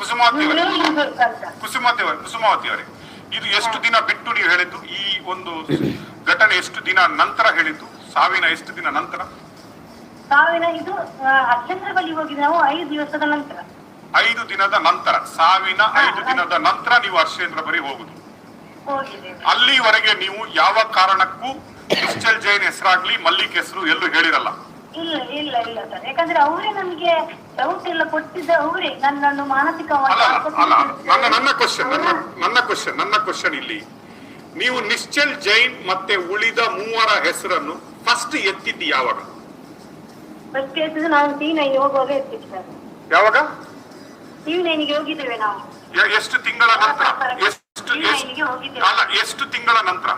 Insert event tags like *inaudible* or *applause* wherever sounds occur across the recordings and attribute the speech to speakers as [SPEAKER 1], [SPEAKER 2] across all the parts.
[SPEAKER 1] ಕುಸುಮಾವತಿ ಅವರೇ ಕುಸುಮಾವತಿ ಅವರೇ ಕುಸುಮಾವತಿ ಅವರೇ ಇದು ಎಷ್ಟು ದಿನ ಬಿಟ್ಟು ನೀವು ಹೇಳಿದ್ದು? ಈ ಒಂದು ಘಟನೆ ಎಷ್ಟು ದಿನ ನಂತರ ಹೇಳಿದ್ದು? ಸಾವಿನ ಎಷ್ಟು ದಿನ ನಂತರ?
[SPEAKER 2] ಸಾವಿನ ಇದು ಆ, ಅಕ್ಷಂದ್ರ ಬಳಿ ಹೋಗಿ ನಾವು ಐದು ದಿವಸದ ನಂತರ.
[SPEAKER 1] ಐದು ದಿನದ ನಂತರ. ಸಾವಿನ ಐದು ದಿನದ ನಂತರ ನೀವು ಹರ್ಷೇಂದ್ರ ಬರಿ ಹೋಗುದು. ಅಲ್ಲಿವರೆಗೆ ನೀವು ಯಾವ ಕಾರಣಕ್ಕೂ ಕ್ರಿಶ್ಚಲ್ ಜೈನ್ ಹೆಸರಾಗ್ಲಿ ಮಲ್ಲಿಕ್ ಹೆಸರು ಎಲ್ಲೂ ಹೇಳಿರಲ್ಲ.
[SPEAKER 2] ಇಲ್ಲ ಇಲ್ಲ ಇಲ್ಲ ಸರ್. ಯಾಕಂದ್ರೆ ಅವರೇ ನಮ್ಗೆ ಡೌಟ್ ಎಲ್ಲ ಕೊಟ್ಟಿದ್ದ ಅವರೇ. ನನ್ನನ್ನು ಮಾನಸಿಕವಾಗಿ
[SPEAKER 1] ನನ್ನ ನನ್ನ ಕ್ವಶನ್ ನನ್ನ ನನ್ನ ಕ್ವಶನ್ ನನ್ನ ಕ್ವಶನ್ ಇಲ್ಲಿ. ನೀವು ನಿಶ್ಚಲ್ ಜೈನ್ ಮತ್ತೆ ಉಳಿದ ಮೂವರ ಹೆಸರನ್ನು ಫಸ್ಟ್ ಎತ್ತಿದ್ದು ಯಾವಾಗ?
[SPEAKER 2] ಫಸ್ಟ್ ಎತ್ತಿದ್ದು ನಾವು ನೈನ್ ಹೋಗುವಾಗ ಎತ್ತಿತ್ತು ಸರ್
[SPEAKER 1] ಯಾವಾಗ?
[SPEAKER 2] ಟಿ ನೈನ್ಗೆ ಹೋಗಿದ್ದೇವೆ ನಾವು.
[SPEAKER 1] ಎಷ್ಟು ತಿಂಗಳ ನಂತರ? ಎಷ್ಟು ಅಲ್ಲ ಎಷ್ಟು ತಿಂಗಳ ನಂತರ?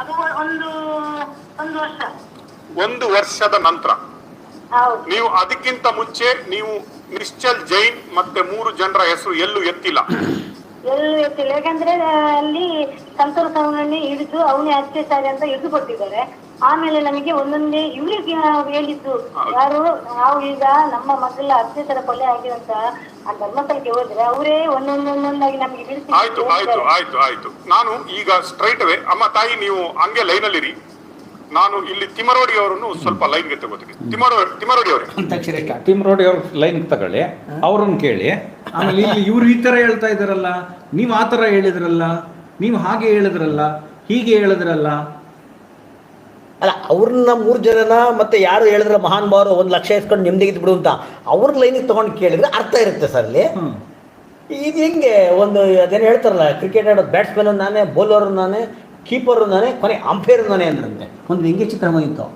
[SPEAKER 2] ಅದು ಒಂದು ಒಂದು ವರ್ಷ.
[SPEAKER 1] ಒಂದು ವರ್ಷದ ನಂತರ. ನೀವು ಅದಕ್ಕಿಂತ ಮುಂಚೆ ನೀವು ನಿಶ್ಚಲ್ ಜೈನ್ ಮತ್ತೆ ಮೂರು ಜನರ ಹೆಸರು ಎಲ್ಲೂ ಎತ್ತಿಲ್ಲ.
[SPEAKER 2] ಎಲ್ಲೂ ಎತ್ತಿಲ್ಲ. ಯಾಕಂದ್ರೆ ಅಲ್ಲಿ ಸಂತೋಷ ಅವನನ್ನೇ ಹಿಡಿದು ಅವನೇ ಅತ್ಯಾಚಾರಿ ಅಂತ ಹಿಡಿದು ಕೊಟ್ಟಿದ್ದಾರೆ. ಆಮೇಲೆ ನಮಗೆ ಒಂದೊಂದೇ ಇವರಿಗೆ ಹೇಳಿದ್ದು. ಯಾರು? ನಾವು ಈಗ ನಮ್ಮ ಮಗಳ ಅತ್ಯಾಚಾರ ಕೊಲೆ ಆಗಿರಂತ ಆ ಧರ್ಮಸ್ಥಳಕ್ಕೆ ಹೋದ್ರೆ ಅವರೇ ಒಂದೊಂದೊಂದೊಂದಾಗಿ ನಮಗೆ
[SPEAKER 1] ಆಯ್ತು ಆಯ್ತು ಆಯ್ತು ಆಯ್ತು. ನಾನು ಈಗ ಸ್ಟ್ರೈಟ್ ಅವೇ ಅಮ್ಮ ತಾಯಿ ನೀವು ಹಂಗೆ ಲೈನಲ್ಲಿರಿ ನಾನು ಇಲ್ಲಿ ತಿಮರೋಡಿ ಅವರನ್ನು ಸ್ವಲ್ಪ ಲೈನ್ಗೆ ತಗೋತೀನಿ. ತಿಮರೋ ತಿಮರೋಡಿ ಅವರೇ?
[SPEAKER 3] ತಿಮರೋಡಿ ಟೀಮ್ ರೋಡಿ ಅವ್ರ ಲೈನ್ ತಗೊಳ್ಳಿ. ಅವ್ರನ್ನ ಕೇಳಿ. ಆಮೇಲೆ ಇಲ್ಲಿ ಇವ್ರು ಈ ತರ ಹೇಳ್ತಾ ಇದ್ರಲ್ಲ ನೀವು ಆ ತರ ಹೇಳಿದ್ರಲ್ಲ ನೀವು ಹಾಗೆ ಹೇಳಿದ್ರಲ್ಲ ಹೀಗೆ ಹೇಳಿದ್ರಲ್ಲ.
[SPEAKER 4] ಅಲ್ಲ ಅವ್ರನ್ನ ಮೂರು ಜನನ ಮತ್ತೆ ಯಾರು ಹೇಳಿದ್ರೆ ಮಹಾನ್ ಭಾವರು ಒಂದು ಲಕ್ಷ ಇಸ್ಕೊಂಡು ನೆಮ್ಮದಿಗಿದ್ದು ಬಿಡು ಅಂತ ಅವ್ರ ಲೈನಿಗೆ ತಗೊಂಡು ಕೇಳಿದ್ರೆ ಅರ್ಥ ಇರುತ್ತೆ ಸರ್ ಅಲ್ಲಿ. ಇದು ಹೆಂಗೆ ಒಂದು ಅದೇನು ಹೇಳ್ತಾರಲ್ಲ ಕ್ರಿಕೆಟ್ ಆಡೋ ಬ್ಯಾಟ್ಸ್ಮನ್ ನಾನೇ ಬೌಲರ್ ನಾನೇ ಕೀಪರ್ ನಾನೇ ಕೊನೆ ಅಂಪೈರ್ ನಾನೇ ಅಂದ್ರಂತೆ. ಒಂದು ಹಿಂಗೆ ಚಿತ್ರ ಬಂದಿತ್ತು?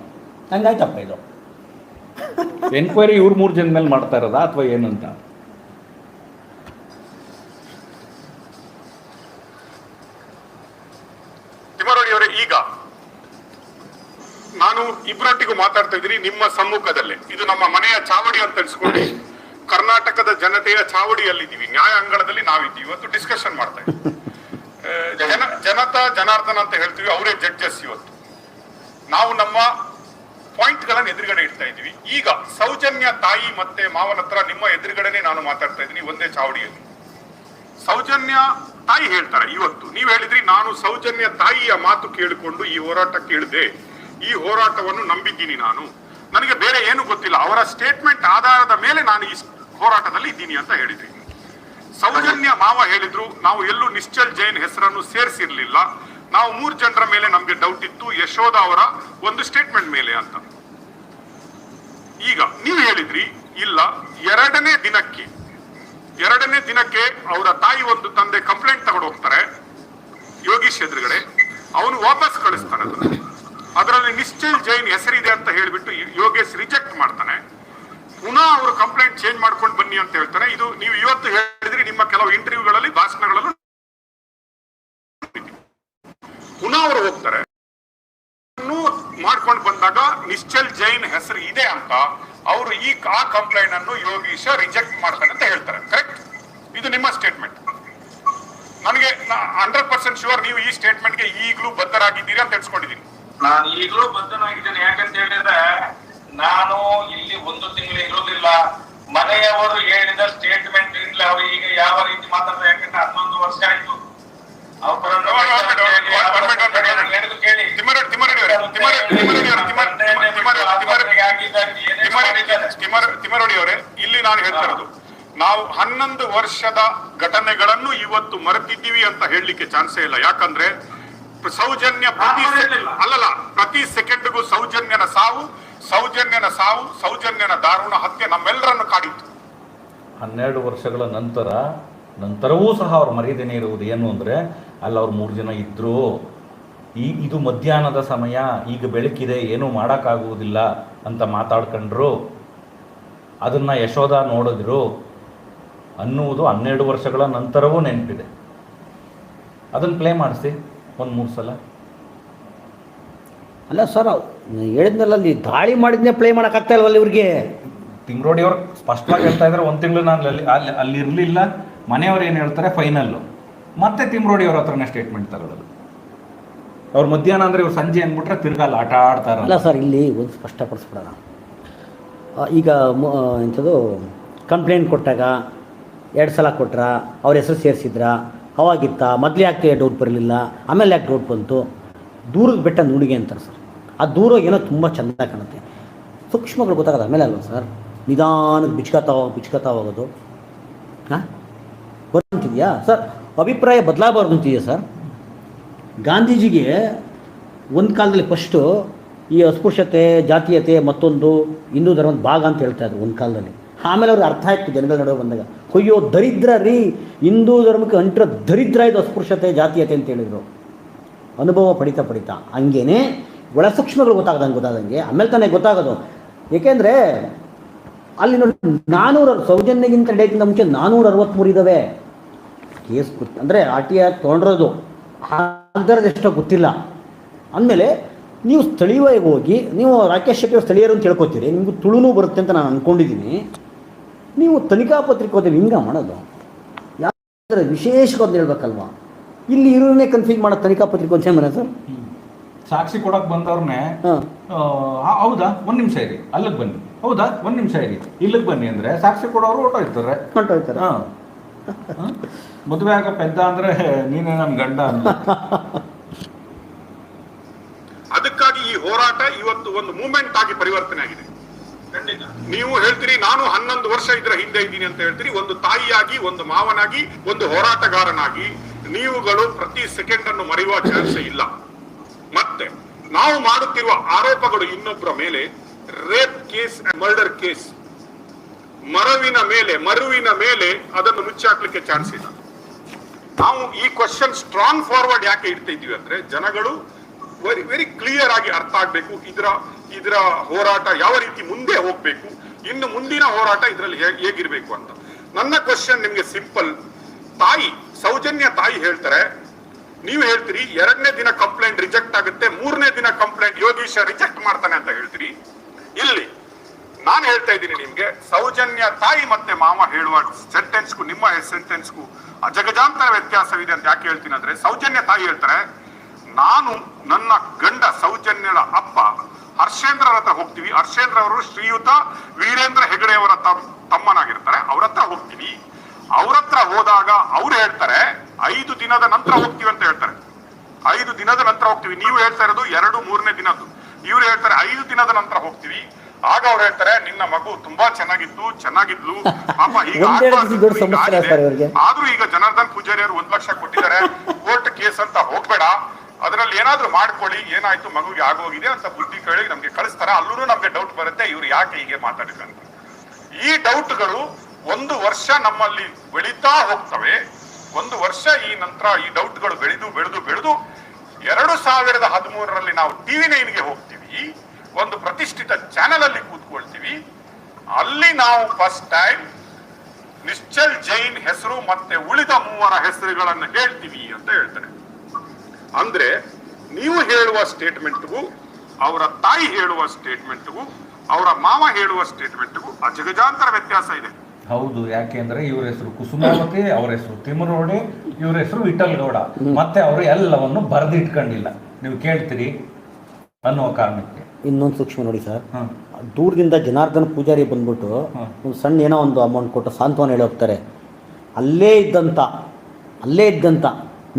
[SPEAKER 4] ಹಂಗಾಯ್ತಪ್ಪ ಇದು.
[SPEAKER 3] ಎನ್ಕ್ವೈರಿ ಇವ್ರ ಮೂರು ಜನ ಮೇಲೆ ಮಾಡ್ತಾ ಇರೋದಾ ಅಥವಾ ಏನಂತ? ಅಂತ
[SPEAKER 1] ತಿಮರೋಡಿ ಅವರೇ ಈಗ ನಾನು ಇಬ್ಬರೊಟ್ಟಿಗೂ ಮಾತಾಡ್ತಾ ಇದ್ದೀನಿ ನಿಮ್ಮ ಸಮ್ಮುಖದಲ್ಲೇ. ಇದು ನಮ್ಮ ಮನೆಯ ಚಾವಡಿ ಅಂತ ಅನ್ಸ್ಕೊಂಡು ಕರ್ನಾಟಕದ ಜನತೆಯ ಚಾವಡಿಯಲ್ಲಿದ್ದೀವಿ. ನ್ಯಾಯಾಂಗಣದಲ್ಲಿ ನಾವಿದ್ದೀವಿ. ಇವತ್ತು ಡಿಸ್ಕಷನ್ ಮಾಡ್ತಾ ಇದ್ದೀವಿ. ಜನ ಜನತಾ ಜನಾರ್ದನ ಅಂತ ಹೇಳ್ತೀವಿ, ಅವರೇ ಜಡ್ಜಸ್ ಇವತ್ತು. ನಾವು ನಮ್ಮ ಪಾಯಿಂಟ್ ಗಳನ್ನ ಎದುರುಗಡೆ ಇಡ್ತಾ ಇದ್ದೀವಿ. ಈಗ ಸೌಜನ್ಯ ತಾಯಿ ಮತ್ತೆ ಮಾವನ ಹತ್ರ ನಿಮ್ಮ ಎದುರುಗಡೆನೆ ನಾನು ಮಾತಾಡ್ತಾ ಇದ್ದೀನಿ ಒಂದೇ ಚಾವಡಿಯಲ್ಲಿ. ಸೌಜನ್ಯ ತಾಯಿ ಹೇಳ್ತಾರೆ ಇವತ್ತು. ನೀವು ಹೇಳಿದ್ರಿ, ನಾನು ಸೌಜನ್ಯ ತಾಯಿಯ ಮಾತು ಕೇಳಿಕೊಂಡು ಈ ಹೋರಾಟಕ್ಕೆ ಇಳಿದೆ. ಈ ಹೋರಾಟವನ್ನು ನಂಬಿದ್ದೀನಿ ನಾನು. ನನಗೆ ಬೇರೆ ಏನು ಗೊತ್ತಿಲ್ಲ. ಅವರ ಸ್ಟೇಟ್ಮೆಂಟ್ ಆಧಾರದ ಮೇಲೆ ನಾನು ಈ ಹೋರಾಟದಲ್ಲಿ ಇದ್ದೀನಿ ಅಂತ ಹೇಳಿದ್ರಿ. ಸೌಜನ್ಯ ಮಾವ ಹೇಳಿದ್ರು, ನಾವು ಎಲ್ಲೂ ನಿಶ್ಚಲ್ ಜೈನ್ ಹೆಸರನ್ನು ಸೇರಿಸಿರ್ಲಿಲ್ಲ. ನಾವು ಮೂರು ಜನರ ಮೇಲೆ ನಮ್ಗೆ ಡೌಟ್ ಇತ್ತು, ಯಶೋಧ ಅವರ ಒಂದು ಸ್ಟೇಟ್ಮೆಂಟ್ ಮೇಲೆ ಅಂತ. ಈಗ ನೀವು ಹೇಳಿದ್ರಿ, ಇಲ್ಲ, ಎರಡನೇ ದಿನಕ್ಕೆ ಎರಡನೇ ದಿನಕ್ಕೆ ಅವರ ತಾಯಿ ಒಂದು ತಂದೆ ಕಂಪ್ಲೇಂಟ್ ತಗೊಂಡು ಹೋಗ್ತಾರೆ. ಯೋಗೀಶ್ ಎದುರುಗಡೆ, ಅವನು ವಾಪಸ್ ಕಳಿಸ್ತಾನೆ. ಅದರಲ್ಲಿ ನಿಶ್ಚಲ್ ಜೈನ್ ಹೆಸರಿದೆ ಅಂತ ಹೇಳಿಬಿಟ್ಟು ಯೋಗೇಶ್ ರಿಜೆಕ್ಟ್ ಮಾಡ್ತಾನೆ. ಪುನಃ ಅವರು ಕಂಪ್ಲೇಂಟ್ ಚೇಂಜ್ ಮಾಡ್ಕೊಂಡು ಬನ್ನಿ ಅಂತ ಹೇಳ್ತಾರೆ. ಇದು ನೀವು ಇವತ್ತು ಹೇಳಿದ್ರಿ, ನಿಮ್ಮ ಕೆಲವು ಇಂಟರ್ವ್ಯೂಗಳಲ್ಲಿ ಭಾಷಣಗಳಲ್ಲೂ ಪುನಃ ಅವರು ಹೋಗ್ತಾರೆ. ಮಾಡ್ಕೊಂಡು ಬಂದಾಗ ನಿಶ್ಚಲ್ ಜೈನ್ ಹೆಸರು ಇದೆ ಅಂತ ಅವರು ಈ, ಆ ಕಂಪ್ಲೇಂಟ್ ಅನ್ನು ಯೋಗೀಶ ರಿಜೆಕ್ಟ್ ಮಾಡ್ತಾನೆ ಅಂತ ಹೇಳ್ತಾರೆ. ಕರೆಕ್ಟ್ ಇದು ನಿಮ್ಮ ಸ್ಟೇಟ್ಮೆಂಟ್ ನನಗೆ ಹಂಡ್ರೆಡ್ ಪರ್ಸೆಂಟ್ ಶೂರ್ ನೀವು ಈ ಸ್ಟೇಟ್ಮೆಂಟ್ಗೆ ಈಗಲೂ ಬದ್ಧರಾಗಿದ್ದೀರಿ ಅಂತ ತಿಳ್ಸ್ಕೊಂಡಿದ್ದೀನಿ
[SPEAKER 5] ನಾನು ಈಗಲೂ ಬದ್ಧನಾಗಿದ್ದೇನೆ. ಯಾಕಂತ ಹೇಳಿದ್ರೆ ನಾನು ಇಲ್ಲಿ ಒಂದು ತಿಂಗಳು ಇರುವುದಿಲ್ಲ ಮನೆಯವರು ಹೇಳಿದ ಸ್ಟೇಟ್ಮೆಂಟ್ ಇಲ್ಲ ಅವರು ಈಗ ಯಾವ ರೀತಿ ಮಾತಾಡ್ತಾರೆ ಯಾಕಂದ್ರೆ ಹನ್ನೊಂದು ವರ್ಷ ಆಯ್ತು
[SPEAKER 1] ಅವರೇ ಇಲ್ಲಿ ನಾನು ಹೇಳ್ತಾ ಇರೋದು ನಾವು ಹನ್ನೊಂದು ವರ್ಷದ ಘಟನೆಗಳನ್ನು ಇವತ್ತು ಮರೆತಿದ್ದೀವಿ ಅಂತ ಹೇಳಲಿಕ್ಕೆ ಚಾನ್ಸೇ ಇಲ್ಲ ಯಾಕಂದ್ರೆ ಸೌಜನ್ಯ ಪ್ರತಿ ಅಲ್ಲಲ್ಲ ಪ್ರತಿ ಸೆಕೆಂಡ್ಗೂ ಸೌಜನ್ಯನ ಸಾವು ಸೌಜನ್ಯನ ಸಾವು, ಸೌಜನ್ಯನ ದಾರುಣ ಹತ್ಯೆ ನಮ್ಮೆಲ್ಲರನ್ನು ಕಾಡಿತ್ತು.
[SPEAKER 3] ಹನ್ನೆರಡು ವರ್ಷಗಳ ನಂತರ, ನಂತರವೂ ಸಹ ಅವ್ರ ಮರ್ಯಾದೆನೇ ಇರುವುದು ಏನು ಅಂದರೆ, ಅಲ್ಲಿ ಅವ್ರು ಮೂರು ಜನ ಇದ್ದರು ಈ, ಇದು ಮಧ್ಯಾಹ್ನದ ಸಮಯ, ಈಗ ಬೆಳಕಿದೆ, ಏನೂ ಮಾಡೋಕ್ಕಾಗುವುದಿಲ್ಲ ಅಂತ ಮಾತಾಡ್ಕೊಂಡ್ರು. ಅದನ್ನು ಯಶೋಧ ನೋಡಿದ್ರು. ಅನ್ನುವುದು ಹನ್ನೆರಡು ವರ್ಷಗಳ ನಂತರವೂ ನೆನಪಿದೆ. ಅದನ್ನು ಪ್ಲೇ ಮಾಡಿಸಿ ಒಂದು ಮೂರು ಸಲ.
[SPEAKER 4] ಅಲ್ಲ ಸರ್ ಹೇಳಿದ್ನಲ್ಲ ಅಲ್ಲಿ ದಾಳಿ ಮಾಡಿದ್ನೇ ಪ್ಲೇ ಮಾಡೋಕ್ಕಾಗ್ತಾ ಇಲ್ವಲ್ಲ ಇವ್ರಿಗೆ?
[SPEAKER 3] ತಿಂಗ್ರೋಡಿ ಅವ್ರು ಸ್ಪಷ್ಟವಾಗಿ ಹೇಳ್ತಾ ಇದ್ದಾರೆ ಒಂದು ತಿಂಗಳು ನಾನು ಅಲ್ಲಿ ಅಲ್ಲಿ ಅಲ್ಲಿ ಇರಲಿಲ್ಲ. ಮನೆಯವ್ರು ಏನು ಹೇಳ್ತಾರೆ? ಫೈನಲ್ಲು ಮತ್ತೆ ತಿಮ್ರೋಡಿ ಅವ್ರ ಹತ್ರನೇ ಸ್ಟೇಟ್ಮೆಂಟ್ ತಗೊಳ್ಳೋದು ಅವ್ರು ಮಧ್ಯಾಹ್ನ ಅಂದರೆ ಇವ್ರು ಸಂಜೆ ಅಂದ್ಬಿಟ್ರೆ ತಿರ್ಗಾ ಅಲ್ಲಿ ಆಟ
[SPEAKER 4] ಅಲ್ಲ
[SPEAKER 3] ಆಡ್ತಾರಲ್ಲ
[SPEAKER 4] ಸರ್ ಇಲ್ಲಿ ಒಂದು ಸ್ಪಷ್ಟಪಡಿಸ್ಬಿಡೋಣ. ಈಗ ಎಂಥದ್ದು ಕಂಪ್ಲೇಂಟ್ ಕೊಟ್ಟಾಗ ಎರಡು ಸಲ ಕೊಟ್ರ ಅವ್ರ ಹೆಸರು ಸೇರಿಸಿದ್ರಾ ಅವಾಗಿತ್ತ ಮೊದಲೇ ಯಾಕೆ ಡೌಟ್ ಬರಲಿಲ್ಲ ಆಮೇಲೆ ಯಾಕೆ ಡೌಟ್ ಬಂತು? ದೂರದ ಬೆಟ್ಟ ನುಡಿಗೆ ಅಂತಾರೆ ಸರ್. ಆ ದೂರ ಏನೋ ತುಂಬ ಚೆಂದ ಕಾಣುತ್ತೆ. ಸೂಕ್ಷ್ಮಗಳು ಗೊತ್ತಾಗೋದು ಆಮೇಲೆ ಅಲ್ವಾ ಸರ್? ನಿಧಾನಕ್ಕೆ ಬಿಚ್ಕತಾ ಬಿಚ್ಕತಾ ಹೋಗೋದು. ಹಾಂ? ಬರ್ತಿದೆಯಾ ಸರ್ ಅಭಿಪ್ರಾಯ ಬದಲಾಗಬಾರ್ದು ಅಂತಿದೆಯಾ ಸರ್ ಗಾಂಧೀಜಿಗೆ ಒಂದು ಕಾಲದಲ್ಲಿ ಫಸ್ಟು ಈ ಅಸ್ಪೃಶ್ಯತೆ ಜಾತೀಯತೆ ಮತ್ತೊಂದು ಹಿಂದೂ ಧರ್ಮದ ಭಾಗ ಅಂತ ಹೇಳ್ತಾ ಇದ್ರು ಒಂದು ಕಾಲದಲ್ಲಿ ಆಮೇಲೆ ಅವ್ರಿಗೆ ಅರ್ಥ ಆಯ್ತು ಜನಗಳ ನಡುವೆ ಬಂದಾಗ ಅಯ್ಯೋ ದರಿದ್ರ ರೀ ಹಿಂದೂ ಧರ್ಮಕ್ಕೆ ಅಂಟ್ರ ದರಿದ್ರ ಇದು ಅಸ್ಪೃಶ್ಯತೆ ಜಾತೀಯತೆ ಅಂತ ಹೇಳಿದರು ಅನುಭವ ಪಡಿತಾ ಪಡಿತಾ ಹಂಗೇನೆ ಒಳ ಸೂಕ್ಷ್ಮಗಳು ಗೊತ್ತಾಗದಂಗೆ ಗೊತ್ತಾದಂಗೆ ಆಮೇಲೆ ತಾನೇ ಗೊತ್ತಾಗೋದು. ಏಕೆಂದರೆ ಅಲ್ಲಿ ನೋಡಿ ನಾನೂರ ಸೌಜನ್ಯಗಿಂತ ಡೇಟಿಂದ ಮುಂಚೆ ನಾನೂರ ಅರವತ್ತ್ಮೂರು ಇದ್ದಾವೆ ಕೇಸ್ ಗೊತ್ತು ಅಂದರೆ ಆರ್ ಟಿ ಆರ್ ತೊಗೊಂಡಿರೋದು. ಎಷ್ಟೋ ಗೊತ್ತಿಲ್ಲ. ಅಂದಮೇಲೆ ನೀವು ಸ್ಥಳೀಯವಾಗಿ ಹೋಗಿ, ನೀವು ರಾಕೇಶ್ ಶೆಟ್ಟಿ ಅವ್ರು ಸ್ಥಳೀಯರು ಅಂತ ಹೇಳ್ಕೊತೀರಿ, ನಿಮಗೂ ತುಳುನೂ ಬರುತ್ತೆ ಅಂತ ನಾನು ಅಂದ್ಕೊಂಡಿದ್ದೀನಿ ನೀವು ತನಿಖಾ ಪತ್ರಿಕೆ ಹೋದ್ರೆ ಹಿಂಗೆ ಮಾಡೋದು? ಯಾಕಂದರೆ ವಿಶೇಷವಾಗಿ ಹೇಳ್ಬೇಕಲ್ವಾ? ಇಲ್ಲಿ ಇರೋನೇ ಕನ್ಫ್ಯೂಸ್ ಮಾಡೋ ತನಿಖಾ ಪತ್ರಿಕೆ ಒಂದು ಸೇಮ್ ಸರ್.
[SPEAKER 3] ಸಾಕ್ಷಿ ಕೊಡಕ್ ಬಂದವ್ರನ್ನೇ ಹೌದಾ? ಒಂದ್ ನಿಮಿಷ ಇರಿ. ಅಲ್ಲಿಗೆ ಬನ್ನಿ. ಹೌದಾ? ಒಂದ್ ನಿಮಿಷ ಇರಿ. ಇಲ್ಲಿಗೆ ಬನ್ನಿ ಅಂದ್ರೆ ಸಾಕ್ಷಿ ಕೊಡೋರು ಊಟ
[SPEAKER 4] ಹೊಂಟೋಯ್ತಾರೆ
[SPEAKER 3] ಹಾ. ಹ? ಮದುವೆ ಆಗ ಪೆದ್ದ ಅಂದ್ರೆ ನೀನೇ ನನ್ ಗಂಡ ಅಂತ
[SPEAKER 1] ಅದಕ್ಕಾಗಿ ಈ ಹೋರಾಟ ಇವತ್ತು ಒಂದು ಮೂಮೆಂಟ್ ಆಗಿ ಪರಿವರ್ತನೆ ಆಗಿದೆ.
[SPEAKER 5] ಖಂಡಿತ.
[SPEAKER 1] ನೀವು ಹೇಳ್ತೀರಿ ನಾನು ಹನ್ನೊಂದು ವರ್ಷ ಇದ್ರ ಹಿಂದೆ ಇದ್ದೀನಿ ಅಂತ ಹೇಳ್ತೀರಿ. ಒಂದು ತಾಯಿಯಾಗಿ ಒಂದು ಮಾವನಾಗಿ ಒಂದು ಹೋರಾಟಗಾರನಾಗಿ ನೀವುಗಳು ಪ್ರತಿ ಸೆಕೆಂಡ್ ಅನ್ನು ಮರೆಯುವ ಚಾನ್ಸ್ ಇಲ್ಲ. ಮತ್ತೆ, ನಾವು ಮಾಡುತ್ತಿರುವ ಆರೋಪಗಳು ಇನ್ನೊಬ್ಬರ ಮೇಲೆ ರೇಪ್ ಕೇಸ್ ಮರ್ಡರ್ ಕೇಸ್ ಮರವಿನ ಮೇಲೆ, ಮರುವಿನ ಮೇಲೆ ಅದನ್ನು ಮುಚ್ಚಾಕ್ಲಿಕ್ಕೆ ಚಾನ್ಸ್ ಇಲ್ಲ. ನಾವು ಈ ಕ್ವಶನ್ ಸ್ಟ್ರಾಂಗ್ ಫಾರ್ವರ್ಡ್ ಯಾಕೆ ಇಡ್ತಾ ಇದ್ದೀವಿ ಅಂದ್ರೆ, ಜನಗಳು ವೆರಿ ವೆರಿ ಕ್ಲಿಯರ್ ಆಗಿ ಅರ್ಥ ಆಗ್ಬೇಕು, ಇದರ ಇದರ ಹೋರಾಟ ಯಾವ ರೀತಿ ಮುಂದೆ ಹೋಗ್ಬೇಕು, ಇನ್ನು ಮುಂದಿನ ಹೋರಾಟ ಇದರಲ್ಲಿ ಹೇಗಿರ್ಬೇಕು ಅಂತ. ನನ್ನ ಕ್ವಶನ್ ನಿಮ್ಗೆ ಸಿಂಪಲ್ ತಾಯಿ, ಸೌಜನ್ಯ ತಾಯಿ ಹೇಳ್ತಾರೆ ನೀವು ಹೇಳ್ತೀರಿ, ಎರಡನೇ ದಿನ ಕಂಪ್ಲೇಂಟ್ ರಿಜೆಕ್ಟ್ ಆಗುತ್ತೆ, ಮೂರನೇ ದಿನ ಕಂಪ್ಲೇಂಟ್ ಯೋಗೀಶ ರಿಜೆಕ್ಟ್ ಮಾಡ್ತಾನೆ ಅಂತ ಹೇಳ್ತೀರಿ. ಇಲ್ಲಿ, ನಾನು ಹೇಳ್ತಾ ಇದ್ದೀನಿ ನಿಮ್ಗೆ, ಸೌಜನ್ಯ ತಾಯಿ ಮತ್ತೆ ಮಾಮ ಹೇಳುವ ಸೆಂಟೆನ್ಸ್ಗೂ ನಿಮ್ಮ ಸೆಂಟೆನ್ಸ್ಗೂ ಅಜಗಜಾಂತರ ವ್ಯತ್ಯಾಸವಿದೆ ಅಂತ ಯಾಕೆ ಹೇಳ್ತೀನಿ ಅಂದ್ರೆ, ಸೌಜನ್ಯ ತಾಯಿ ಹೇಳ್ತಾರೆ, ನಾನು ನನ್ನ ಗಂಡ ಸೌಜನ್ಯಳ ಅಪ್ಪ, ಹರ್ಷೇಂದ್ರ ಹತ್ರ ಹೋಗ್ತೀವಿ. ಹರ್ಷೇಂದ್ರ ಅವರು ಶ್ರೀಯುತ, ವೀರೇಂದ್ರ ಹೆಗಡೆ ಅವರ ತಮ್- ತಮ್ಮನಾಗಿರ್ತಾರೆ. ಅವರ ಹತ್ರ ಹೋಗ್ತೀವಿ ಅವ್ರ ಹತ್ರ ಹೋದಾಗ ಅವ್ರು ಹೇಳ್ತಾರೆ ಐದು ದಿನದ ನಂತರ ಹೋಗ್ತೀವಿ ಅಂತ ಹೇಳ್ತಾರೆ. ಐದು ದಿನದ ನಂತರ ಹೋಗ್ತೀವಿ. ನೀವು ಹೇಳ್ತಾ ಇರೋದು ಎರಡು ಮೂರನೇ ದಿನದ್ದು. ಇವ್ರು ಹೇಳ್ತಾರೆ ಐದು ದಿನದ ನಂತರ ಹೋಗ್ತೀವಿ. ಆಗ ಅವ್ರು ಹೇಳ್ತಾರೆ ನಿನ್ನ ಮಗು ತುಂಬಾ ಚೆನ್ನಾಗಿತ್ತು ಚೆನ್ನಾಗಿದ್ಲು. ಪಾಪ ಈಗ. ಆದ್ರೂ ಈಗ ಜನಾರ್ದನ್ ಪೂಜಾರಿ ಅವರು ಒಂದ್ ಲಕ್ಷ ಕೊಟ್ಟಿದ್ದಾರೆ. ಕೋರ್ಟ್ ಕೇಸ್ ಅಂತ ಹೋಗ್ಬೇಡ. ಅದ್ರಲ್ಲಿ ಏನಾದ್ರೂ ಮಾಡ್ಕೊಳ್ಳಿ. ಏನಾಯ್ತು? ಮಗುಗೆ ಆಗೋಗಿದೆ ಅಂತ ಬುದ್ಧಿ ಕೇಳಿ ನಮ್ಗೆ ಕಳಿಸ್ತಾರೆ. ಅಲ್ಲೂ ನಮ್ಗೆ ಡೌಟ್ ಬರುತ್ತೆ. ಇವ್ರು ಯಾಕೆ ಹೀಗೆ ಮಾತಾಡಿದ್ರು ಈ ಡೌಟ್ಗಳು ಒಂದು ವರ್ಷ ನಮ್ಮಲ್ಲಿ ಬೆಳೀತಾ ಹೋಗ್ತವೆ. ಒಂದು ವರ್ಷ ಈ ನಂತರ ಈ ಡೌಟ್ಗಳು ಬೆಳೆದು ಬೆಳೆದು ಬೆಳೆದು ಎರಡು ಸಾವಿರದ ಹದಿಮೂರರಲ್ಲಿ ನಾವು ಟಿವಿ ನೈನ್ಗೆ ಹೋಗ್ತೀವಿ. ಒಂದು ಪ್ರತಿಷ್ಠಿತ ಚಾನೆಲ್ ಅಲ್ಲಿ ಕೂತ್ಕೊಳ್ತೀವಿ. ಅಲ್ಲಿ ನಾವು ಫಸ್ಟ್ ಟೈಮ್ ನಿಶ್ಚಲ್ ಜೈನ್ ಹೆಸರು ಮತ್ತೆ ಉಳಿದ ಮೂವರ ಹೆಸರುಗಳನ್ನು ಹೇಳ್ತೀವಿ ಅಂತ ಹೇಳ್ತಾರೆ. ಅಂದ್ರೆ ನೀವು ಹೇಳುವ ಸ್ಟೇಟ್ಮೆಂಟ್ಗೂ, ಅವರ ತಾಯಿ ಹೇಳುವ ಸ್ಟೇಟ್ಮೆಂಟ್ಗೂ, ಅವರ ಮಾವ ಹೇಳುವ ಸ್ಟೇಟ್ಮೆಂಟ್ಗೂ ಅಜಗಜಾಂತರ ವ್ಯತ್ಯಾಸ ಇದೆ.
[SPEAKER 3] ಹೌದು ಯಾಕೆಂದ್ರೆ ಇವ್ರ ಹೆಸರು ಕುಸುಮಾವತಿ ಅವ್ರ ಹೆಸರು ತಿಮ್ಮರೋಡಿ ಇವ್ರ ಹೆಸರು ವಿಠಲ್ ಗೌಡ ಮತ್ತೆ ಅವರು ಎಲ್ಲವನ್ನು ಬರೆದಿಟ್ಕೊಂಡಿಲ್ಲ. ನೀವು ಕೇಳ್ತೀರಿ ಅನ್ನುವ ಕಾರಣಕ್ಕೆ.
[SPEAKER 4] ಇನ್ನೊಂದು ಸೂಕ್ಷ್ಮ ನೋಡಿ ಸರ್. ದೂರದಿಂದ ಜನಾರ್ದನ್ ಪೂಜಾರಿ ಬಂದ್ಬಿಟ್ಟು ಒಂದು ಸಣ್ಣ ಏನೋ ಒಂದು ಅಮೌಂಟ್ ಕೊಟ್ಟು ಸಾಂತ್ವನ ಹೇಳಿ ಹೋಗ್ತಾರೆ. ಅಲ್ಲೇ ಇದ್ದಂಥ ಅಲ್ಲೇ ಇದ್ದಂಥ